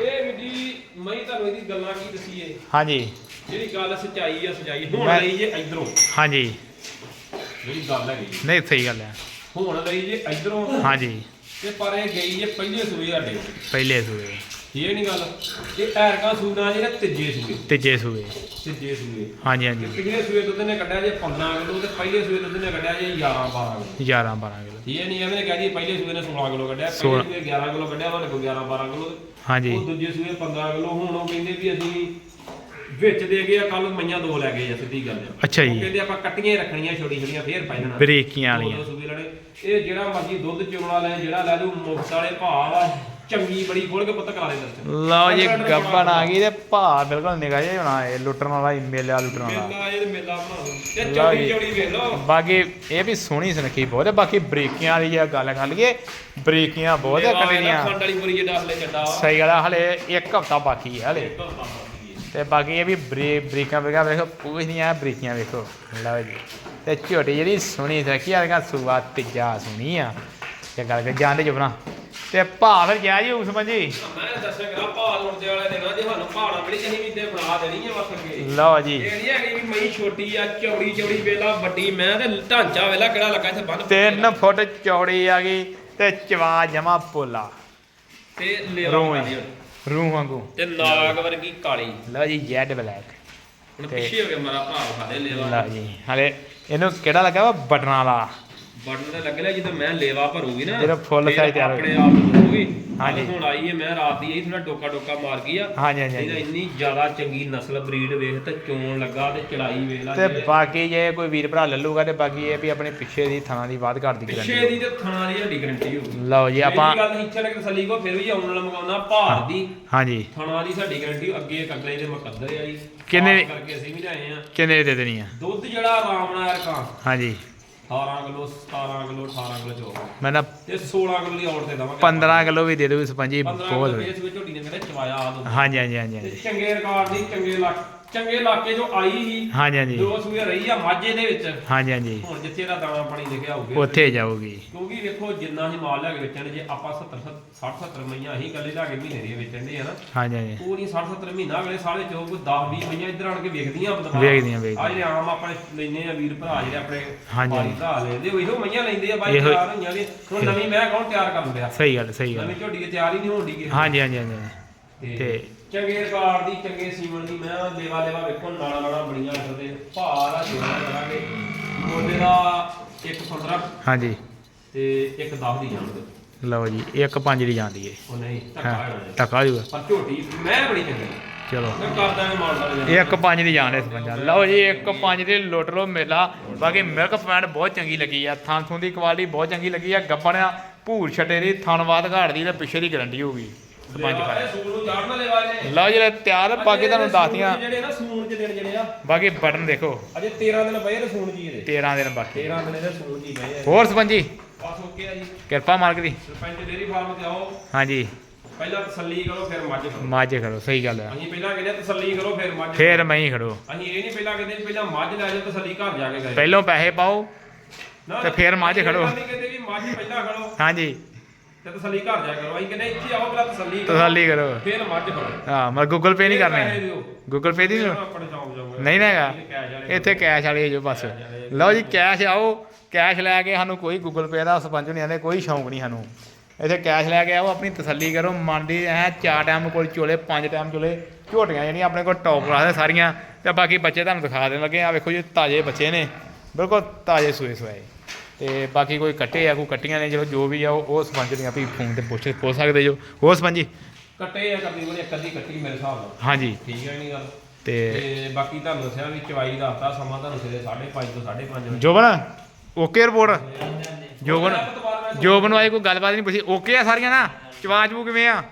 ਇਹ ਵੀ ਜੀ ਮੈਂ ਤੁਹਾਨੂੰ ਇਹਦੀ ਗੱਲਾਂ ਕੀ ਦਸੀਏ? ਹਾਂਜੀ। ਜਿਹੜੀ ਗੱਲ ਸਚਾਈ ਆ ਸਚਾਈ। ਹੁਣ ਲਈ ਜੇ ਇਧਰੋਂ। ਹਾਂਜੀ। ਜਿਹੜੀ ਗੱਲ ਹੈਗੀ। ਨਹੀਂ ਸਹੀ ਗੱਲ ਹੈ ਹੁਣ ਲਈ ਜੇ ਇਧਰੋਂ। ਹਾਂਜੀ। ਤੇ ਪਰ ਇਹ ਗਈ ਜੇ ਪਹਿਲੇ ਸੂਏ ਸਾਡੇ ਪਹਿਲੇ ਸੂਏ। ਇਹ ਨਹੀਂ ਗੱਲ? ਇਹ ਐਰਕਾ ਸੂਣਾ ਜਿਹੜਾ ਤੀਜੇ ਸੂਏ। ਤੀਜੇ ਸੂਏ। ਤੀਜੇ ਸੂਏ। ਹਾਂਜੀ ਤੇ ਹਾਂਜੀ ਪਿਛਲੇ ਸੂਏ ਦੁੱਧ ਨੇ ਕੱਢਿਆ ਜੇ 15 ਕਿਲੋ ਤੇ ਪਹਿਲੇ ਸੂਏ ਦੁੱਧ ਨੇ ਕੱਢਿਆ ਜੇ 11 12 ਕਿਲੋ। 11 12 ਕਿਲੋ। ਇਹ ਨਹੀਂ ਐਵੇਂ ਕਹਿ ਜੀ ਪਹਿਲੇ ਸੂਏ ਨੇ 16 ਕਿਲੋ ਕੱਢਿਆ ਸੋਲਾਂ। ਪਹਿਲੇ ਸੂਏ 11 ਕਿਲੋ ਕੱਢਿਆ ਉਹਨੇ ਕੋ 11 12 ਕਿਲੋ। ਹਾਂਜੀ। ਉਹ ਦੂਜੇ ਸੂਏ 15 ਕਿਲੋ। ਹੁਣ ਉਹ ਕਹਿੰਦੇ ਵੀ ਅਸੀਂ ਵਿੱਚ ਦੇ ਗਏ ਆ ਕੱਲ ਮਈਆਂ ਦੋ ਲੈ ਗਏ ਆ ਸਿੱਧੀ ਗੱਲ ਆ। ਅੱਛਾ ਉਹ ਜੀ ਕਹਿੰਦੇ ਆਪਾਂ ਕੱਟੀਆਂ ਹੀ ਰੱਖਣੀਆਂ ਛੋਟੀ ਛੋਟੀਆਂ ਫੇਰ ਪੈ ਜਾਣਾ ਬਰੀਕੀਆਂ ਦੋ ਵਾਲੀਆਂ। ਦੋ ਸੂਏ ਲੜੇ ਇਹ ਜਿਹੜਾ ਮਰਜ਼ੀ ਦੁੱਧ ਚੋਲਾ ਲੈ ਜਿਹੜਾ ਲੈ ਲੂ ਮੁਫਤ ਵਾਲੇ ਭਾਅ ਆ ਚੰਗੀ ਬੜੀ ਖੋਲ ਕੇ ਪੁੱਤ ਕਰਾ ਦੇ ਦਰਸ਼ਨ ਲਓ ਜੀ ਗੱਬਣ ਆ ਗਈ ਤੇ ਭਾ ਬਿਲਕੁਲ ਨਿਗਾ ਜਿਹਾ ਹੋਣਾ ਇਹ ਲੁੱਟਣ ਵਾਲਾ ਹੀ ਮੇਲਾ ਲੁੱਟਣ ਵਾਲਾ। ਮੇਲਾ ਇਹ ਮੇਲਾ ਬਣਾ ਦੋ ਤੇ ਲਓ ਚੌੜੀ ਜੀ। ਚੌੜੀ ਵੇਖ ਲਓ। ਬਾਕੀ ਇਹ ਵੀ ਸੋਹਣੀ ਸੁਨੱਖੀ ਬਹੁਤ ਹੈ ਬਾਕੀ ਬਰੀਕੀਆਂ ਵਾਲੀ ਆ ਗੱਲ ਕਰ ਲਈਏ ਬਰੀਕੀਆਂ ਬਹੁਤ ਹੈ ਖੰਡ ਵਾਲੀ ਬੁਰੀ ਚੱਡਾ ਸਹੀ ਗੱਲ ਆ ਹਲੇ ਇੱਕ ਹਫਤਾ ਬਾਕੀ ਹੈ ਹਲੇ। ਇੱਕ ਹਫ਼ਤਾ। ਤੇ ਬਾਕੀ ਇਹ ਵੀ ਬਰੀ ਬਰੀਕਾਂ ਬਰੀਕਾਂ ਵੇਖੋ ਪੂਛ ਨਹੀਂ ਆ ਬਰੀਕੀਆਂ ਵੇਖੋ। ਲਓ ਜੀ ਤੇ ਝੋਟੀ ਜਿਹੜੀ ਸੋਹਣੀ ਸੁਨੱਖੀ ਆ ਰਿਹਾ ਸੁਆ ਤੀਜਾ ਸੋਹਣੀ ਆ। ਤੇ ਗੱਲ ਕਰ ਜਾਂਦੇ ਜੁਬਨਾ। ਤੇ ਭਾ ਫਿਰ ਗਿਆ ਜੀ ਉਸ ਮੰਜੀ ਮੈਂ ਦੱਸਿਆ ਕਰਾਂ ਭਾਅ ਲੁੱਟਦੇ ਵਾਲੇ ਦੇ ਨਾ ਜੇ ਸਾਨੂੰ ਭਾਅ ਬੜੀ ਚਾਹੀ ਵੀ ਤੇ ਬਣਾ ਦੇਣੀ ਵਸ ਅੱਗੇ। ਲਓ ਜੀ। ਇਹ ਨਹੀਂ ਹੈਗੀ ਵੀ ਮਈ ਛੋਟੀ ਆ ਚੌੜੀ ਚੌੜੀ ਵੇਲਾ ਵੱਡੀ। ਮੈਂ ਤੇ ਢਾਂਚਾ ਵੇਲਾ ਕਿਹੜਾ ਲੱਗਾ ਇੱਥੇ ਬੰਨ 3 ਫੁੱਟ ਚੌੜੀ ਆ ਗਈ ਤੇ ਚਵਾ ਜਮਾ ਪੋਲਾ। ਤੇ ਲੇਵਾ। ਰੂਹ ਵਾਂਗੂ। ਤੇ ਨਾਗ ਵਰਗੀ ਕਾਲੀ। ਲਓ ਜੀ ਜੈਡ ਬਲੈਕ। ਹੁਣ ਤੇ- ਪਿੱਛੇ ਹੋ ਗਿਆ ਮੇਰਾ ਭਰਾ ਵਿਖਾ ਦੇ ਲੇਵਾ। ਲਓ ਜੀ ਹਲੇ ਇਹਨੂੰ ਕਿਹੜਾ ਲੱਗਾ ਵਾ? ਬਟਨਾਂ ਵਾਲਾ। ਬਟਨ ਤੇ ਲੱਗ ਲਿਆ ਜਦੋਂ ਮੈਂ ਲੇਵਾ ਭਰੂਗੀ ਨਾ ਜਦੋਂ ਫਿਰ size ਤਿਆਰ ਹੋ ਆਪਣੇ ਆਪ ਹੋਊਗੀ ਹਾਂਜੀ। ਹੁਣ ਆਈ ਹੈ ਮੈਂ ਰਾਤ ਦੀ ਇਹ ਥੋੜਾ ਡੋਕਾ ਡੋਕਾ ਮਾਰ ਗਈ ਆ। ਹਾਂਜੀ ਹਾਂਜੀ ਇਹਦਾ। ਇੰਨੀ ਜ਼ਿਆਦਾ ਚੰਗੀ ਨਸਲ ਬਰੀਡ ਵੇਖ ਤੇ ਚੋਣ ਲੱਗਾ ਤੇ ਚੜਾਈ ਵੇਖ ਲਾ ਤੇ ਬਾਕੀ ਜੇ ਕੋਈ ਵੀਰ ਭਰਾ ਲੱਲੂਗਾ ਤੇ ਬਾਕੀ ਇਹ ਵੀ ਆਪਣੇ ਪਿੱਛੇ ਦੀ ਥਾਣਾ ਦੀ ਬਾਤ ਘਰ ਦੀ ਪਿੱਛੇ ਗਰੰਟੀ ਦੀ ਤੇ ਥਾਣਾ ਦੀ ਸਾਡੀ ਗਰੰਟੀ ਹੋਊਗੀ। ਲਓ ਜੀ ਆਪਾਂ ਗੱਲ ਨਹੀਂ ਇੱਥੇ ਲੱਗ ਤਸੱਲੀ ਕੋ ਫਿਰ ਵੀ ਆਉਣ ਵਾਲਾ ਮਗਾਉਣਾ ਭਾਰ ਦੀ ਹਾਂਜੀ। ਥਾਣਾ ਦੀ ਸਾਡੀ ਗਰੰਟੀ ਅੱਗੇ ਅਗਲੇ ਦੇ ਮੁਕੱਦਰ ਆ ਜੀ। ਕਿੰਨੇ- ਕਰਕੇ ਅਸੀਂ ਵੀ ਲਿਆਏ ਆ। ਕਿੰਨੇ ਦੀ ਦੇ ਦੇਣੀ ਆ? ਦੁੱਧ ਜਿਹੜਾ ਆਰਾਮ ਨਾਲ ਰਕਾਂ ਹਾਂਜੀ। 18 ਕਿਲੋ 17 ਕਿਲੋ 18 ਕਿਲੋ ਚੋਗਾ ਮੈਂ ਨਾ ਤੇ 16 ਕਿਲੋ ਦੀ ਔਰ ਤੇ ਦਵਾਂਗੇ 15 ਕਿਲੋ ਵੀ ਦੇ ਦਿਓ ਸਪੰਜੀ 15 ਬਹੁਤ ਕਿਲੋ ਇਸ ਵਿੱਚ ਝੋਟੀ ਨੇ ਕਹਿੰਦੇ ਚਵਾਇਆ ਆ ਦੁੱਧ ਹਾਂਜੀ ਹਾਂਜੀ ਹਾਂਜੀ। ਤੇ ਚੰਗੇ ਰਿਕਾਰਡ ਦੀ ਚੰਗੇ ਇਲਾਕੇ ਚੰਗੇ ਇਲਾਕੇ ਚੋਂ ਆਈ ਹੀ ਹਾਂਜੀ ਹਾਂਜੀ। ਦੋ ਸੂਏ ਰਹੀ ਆ ਮਾਝੇ ਦੇ ਵਿੱਚ। ਹਾਂਜੀ ਹਾਂਜੀ। ਹੁਣ ਜਿੱਥੇ ਦਾ ਦਾਣਾ ਪਾਣੀ ਲਿਖਿਆ ਹੋਊਗਾ। ਉੱਥੇ ਜਾਊਗੀ। ਕਿਉਂਕਿ ਵੇਖੋ ਜਿੰਨਾ ਹੀ ਮਾਲ ਲੈ ਕੇ ਵੇਚਣ ਜੇ ਆਪਾਂ 70 60 70 ਮਈਆਂ ਅਸੀਂ ਗੱਲੇ ਲਾ ਕੇ ਮਹੀਨੇ ਦੀ ਵੇਚਣ ਦੇ ਆ ਨਾ। ਹਾਂਜੀ ਹਾਂਜੀ। ਪੂਰੀ 60 70 ਮਹੀਨਾ ਅਗਲੇ ਸਾਲੇ ਚੋਂ ਕੋਈ 10 20 ਮਈਆਂ ਇੱਧਰ ਆਣ ਕੇ ਵੇਖਦੀਆਂ ਬੰਦਾ ਵੇਖਦੀਆਂ, ਵੇਖਦੀਆਂ। ਆ ਜਿਹੜੇ ਆਮ ਆਪਣੇ ਲੈਨੇ ਆ ਵੀਰ ਭਰਾ ਜਿਹੜੇ ਆਪਣੇ ਹਾਂਜੀ, ਭਰਾ ਲੈਂਦੇ ਉਹ ਇਹੋ ਮਈਆਂ ਲੈਂਦੇ ਆ ਬਾਈ ਤਿਆਰ ਹੋਈਆਂ ਵੀ ਹੁਣ ਨਵੀਂ ਮੈਂ ਕੌਣ ਤਿਆਰ ਕਰਨ ਲਿਆ ਸਹੀ ਗੱਲ ਸਹੀ ਗੱਲ। ਨਵੀਂ ਝੋਟੀ ਤਿਆਰ ਹੀ ਨਹੀਂ ਹੋਣੀ ਹਾਂਜੀ ਹਾਂਜੀ ਹਾਂਜੀ। ਤੇ ਚੰਗੇ ਰਿਕਾਰਡ ਦੀ ਚੰਗੇ ਸੀਮਨ ਦੀ ਮੈਂ ਲੇਵਾ ਲੇਵਾ ਵੇਖੋ ਨਾਲਾ ਨਾਲਾ ਬੜੀਆਂ ਕਰਦੇ ਭਾਰ ਆ ਜਿਹੜਾ ਕਰਾਂਗੇ। ਮੋਢੇ ਦਾ 115 ਹਾਂਜੀ। ਤੇ 110 ਦੀ ਜਾਣਗੇ ਲਓ ਜੀ ਇੱਕ ਪੰਜ ਦੀ ਜਾਂਦੀ ਏ। ਉਹ ਨਹੀਂ ਧੱਕਾ ਜੂਗਾ ਪਰ ਝੋਟੀ ਮੈਂ ਬੜੀ ਚੰਗੀ। ਚਲੋ। ਇੱਕ ਪੰਜ ਦੀ ਜਾਣ ਇਸ ਪੰਜਾ ਲਓ ਜੀ ਇੱਕ ਪੰਜ ਦੀ ਲੁੱਟ ਲਓ ਮੇਲਾ। ਬਾਕੀ ਮਿਲਕ ਪੈਂਟ ਬਹੁਤ ਚੰਗੀ ਲੱਗੀ ਆ। ਥਾਂ ਥੂੰ ਦੀ ਕੁਆਲਿਟੀ ਬਹੁਤ ਚੰਗੀ ਲੱਗੀ ਆ। ਗੱਬਣਿਆ ਭੂਰ ਛੱਟੇ ਦੀ ਥਣਵਾਦ ਘਾੜ ਦੀ ਤੇ ਪਿੱਛੇ ਦੀ ਗਰੰਟੀ ਹੋਊਗੀ। ਸੂਣ ਨੂੰ ਲੈਵਾ ਲਓ ਜੀ ਤਿਆਰ ਬਾਕੀ ਤੁਹਾਨੂੰ ਦੱਸਦੀਆਂ ਜਿਹੜੇ ਨਾ ਸੂਣ ਚ ਦਿਨ ਜਿਹੜੇ ਆ? ਬਾਕੀ ਬਟਨ ਦੇਖੋ। ਅਜੇ 13 ਦਿਨ ਪਏ ਨੇ ਸੂਣ ਜੀ ਇਹਦੇ। 13 ਦਿਨ ਬਾਕੀ। 13 ਦਿਨ ਇਹਦੇ ਸੂਣ ਜੀ ਪਏ ਆ। ਹੋਰ ਸਰਪੰਚੀ? ਬਸ ਓਕੇ ਆ ਜੀ। ਕਿਰਪਾ ਮਾਲਕ ਦੀ। ਸਰਪੰਚ ਡੇਰੀ ਫਾਰਮ ਤੇ ਆਓ। ਹਾਂਜੀ। ਪਹਿਲਾਂ ਤਸੱਲੀ ਕਰੋ ਫਿਰ ਮੱਝ ਕਰੋ ਮਾਝੇ ਕਰੋ ਸਹੀ ਗੱਲ ਹੈ ਅਸੀਂ ਪਹਿਲਾਂ ਕਹਿੰਦੇ ਤਸੱਲੀ ਕਰੋ ਫਿਰ ਮੱਝ ਫੇਰ ਮੈਂ ਹੀ ਖੜੋ। ਅਸੀਂ ਇਹ ਨਹੀਂ ਪਹਿਲਾਂ ਕਹਿੰਦੇ ਪਹਿਲਾਂ ਮੱਝ ਲੈ ਜਾਓ ਤਸੱਲੀ ਘਰ ਜਾ ਕੇ ਕਰੇ ਪਹਿਲੋਂ ਪੈਸੇ ਪਾਓ ਤੇ ਫਿਰ ਮੱਝ ਇਹ ਖੜੋ। ਗੱਲ ਨਹੀਂ ਕਹਿੰਦੇ ਵੀ ਮੱਝ ਪਹਿਲਾਂ ਖੜੋ। ਹਾਂਜੀ। ਤੇ ਤਸੱਲੀ ਘਰ ਜਾ ਕਰੋ। ਅਸੀਂ ਕਹਿੰਦੇ ਇੱਥੇ ਆਓ ਪਹਿਲਾਂ ਤਸੱਲੀ ਕਰੋ। ਤਸੱਲੀ ਕਰੋ। ਫਿਰ ਮੱਝ ਖੜੋ ਹਾਂ ਮੈਂ ਗੂਗਲ ਪੇ ਨਹੀਂ ਫਿਰ ਪੈਸੇ ਕਰਨੇ ਦਿਓ। ਗੂਗਲ ਪੇ ਦੀ ਨਹੀਂ ਮੈਂ ਆਪਣੇ ਚੌਂਕ ਜਾਊਂਗਾ। ਨਹੀਂ ਨਾ ਹੈਗਾ। ਇੱਥੇ ਕੈਸ਼ ਵਾਲੇ ਜੋ ਬਸ। ਲਓ ਜੀ ਕੈਸ਼ ਆਓ। ਕੈਸ਼ ਲੈ ਕੇ ਸਾਨੂੰ ਕੋਈ ਗੂਗਲ ਪੇ ਦਾ ਸਰਪੰਚ ਨਹੀਂ ਆਂਦੇ ਕੋਈ ਸ਼ੌਂਕ ਨਹੀਂ ਸਾਨੂੰ। ਇੱਥੇ ਕੈਸ਼ ਲੈ ਕੇ ਆਓ ਆਪਣੀ ਤਸੱਲੀ ਕਰੋ। ਮਨ ਦੀ ਐ ਚਾਰ ਟਾਈਮ ਕੋਲ ਚੋਲੇ ਪੰਜ ਟਾਈਮ ਚੋਲੇ ਝੋਟੀਆਂ ਜਿਹੜੀਆਂ ਆਪਣੇ ਕੋਲ ਟੌਪ ਕਲਾਸ ਦੇ ਸਾਰੀਆਂ। ਤੇ ਬਾਕੀ ਬੱਚੇ ਤੁਹਾਨੂੰ ਦਿਖਾ ਦੇਣ ਲੱਗੇ ਆ। ਵੇਖੋ ਜੀ ਤਾਜ਼ੇ ਬੱਚੇ ਨੇ। ਬਿਲਕੁਲ ਤਾਜ਼ੇ ਸੂਏ ਸੂਏ ਤੇ ਬਾਕੀ ਕੋਈ ਕੱਟੇ ਆ ਕੋਈ ਕੱਟੀਆਂ ਨੇ ਜੋ ਜੋ ਵੀ ਆ ਉਹ ਉਹ ਸਰਪੰਚ ਦੀਆਂ ਵੀ ਫੋਨ ਤੇ ਪੁੱਛ ਪੁੱਛ ਸਕਦੇ ਜੋ। ਹੋਰ ਸਰਪੰਚ ਕੱਟੇ ਆ ਉਹਨੇ ਇੱਕ ਅੱਧੀ ਕੱਟੀ ਮੇਰੇ ਹਿਸਾਬ ਨਾਲ। ਹਾਂਜੀ। ਠੀਕ ਹੈ ਨਹੀਂ ਗੱਲ। ਤੇ ਬਾਕੀ ਤੁਹਾਨੂੰ ਦੱਸਿਆ ਵੀ ਚਵਾਈ ਦਾ ਹਫਤਾ ਸਮਾਂ ਤੁਹਾਨੂੰ ਸਵੇਰੇ 5:30 ਤੋਂ 5:30 ਵਜੇ। ਜੋਬਨ ਓਕੇ ਰਿਪੋਰਟ ਜੋਬਨ ਜੋਬਨ ਵਾਲੀ ਕੋਈ ਗੱਲਬਾਤ ਨਹੀਂ ਪੁੱਛੀ। ਓਕੇ ਆ ਸਾਰੀਆਂ ਨਾ? ਚਵਾਜ ਬੂ ਕਿਵੇਂ ਆ?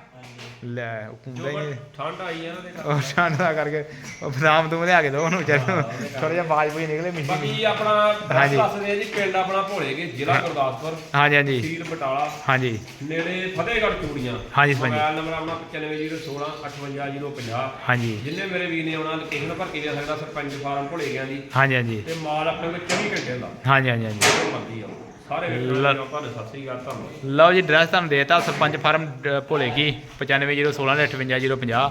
ਲੈ ਉਹ ਹੁੰਦਾ ਹੀ ਠੰਡ ਆਈ ਆ ਨਾ ਉਹ ਠੰਡ ਦਾ ਕਰਕੇ ਉਹ ਬਦਾਮ ਤੂੰ ਲਿਆ ਕੇ ਦੋ ਉਹਨੂੰ ਵਿਚਾਰੇ ਨੂੰ। ਥੋੜਾ ਜਿਹਾ ਬਾਜ ਬੂਜ ਨਿਕਲੇ ਮਿੱਠੀ ਬਾਕੀ ਆਪਣਾ ਹਾਂਜੀ। ਦੱਸ ਦੱਸਦੇ ਆ ਜੀ ਪਿੰਡ ਆਪਣਾ ਭੋਲੇਗੇ ਜ਼ਿਲ੍ਹਾ ਗੁਰਦਾਸਪੁਰ ਹਾਂਜੀ ਹਾਂਜੀ। ਤਹਿਸੀਲ ਬਟਾਲਾ। ਹਾਂਜੀ। ਨੇੜੇ ਫਤਿਹਗੜ੍ਹ ਚੂੜੀਆਂ। ਹਾਂਜੀ ਸਰਪੰਚ ਜੀ। ਮੋਬਾਈਲ ਨੰਬਰ ਆਪਣਾ 9516 58050 ਹਾਂਜੀ। ਜਿੰਨੇ ਮੇਰੇ ਵੀਰ ਨੇ ਆਉਣਾ ਲੋਕੇਸ਼ਨ ਭਰ ਕੇ ਦੇ ਸਕਦਾ ਸਰਪੰਚ ਫਾਰਮ ਭੋਲੇ ਗਿਆ ਜੀ ਹਾਂਜੀ ਹਾਂਜੀ। ਤੇ ਮਾਲ ਆਪਣੇ ਕੋਲ 24 ਘੰਟੇ ਦਾ। ਹਾਂਜੀ ਹਾਂਜੀ ਹਾਂਜੀ। ਮਰਜ਼ੀ ਆਓ। ਸਾਰੇ ਸਤਿ ਸ੍ਰੀ ਅਕਾਲ ਤੁਹਾਨੂੰ ਲਓ ਜੀ ਡਰੈਸ ਤੁਹਾਨੂੰ ਦੇਤਾ ਸਰਪੰਚ ਫਾਰਮ ਡ- ਭੋਲੇ ਕੀ 9501605850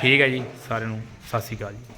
ਠੀਕ ਹੈ ਜੀ ਸਾਰਿਆਂ ਨੂੰ ਸਤਿ ਸ਼੍ਰੀ ਅਕਾਲ ਜੀ।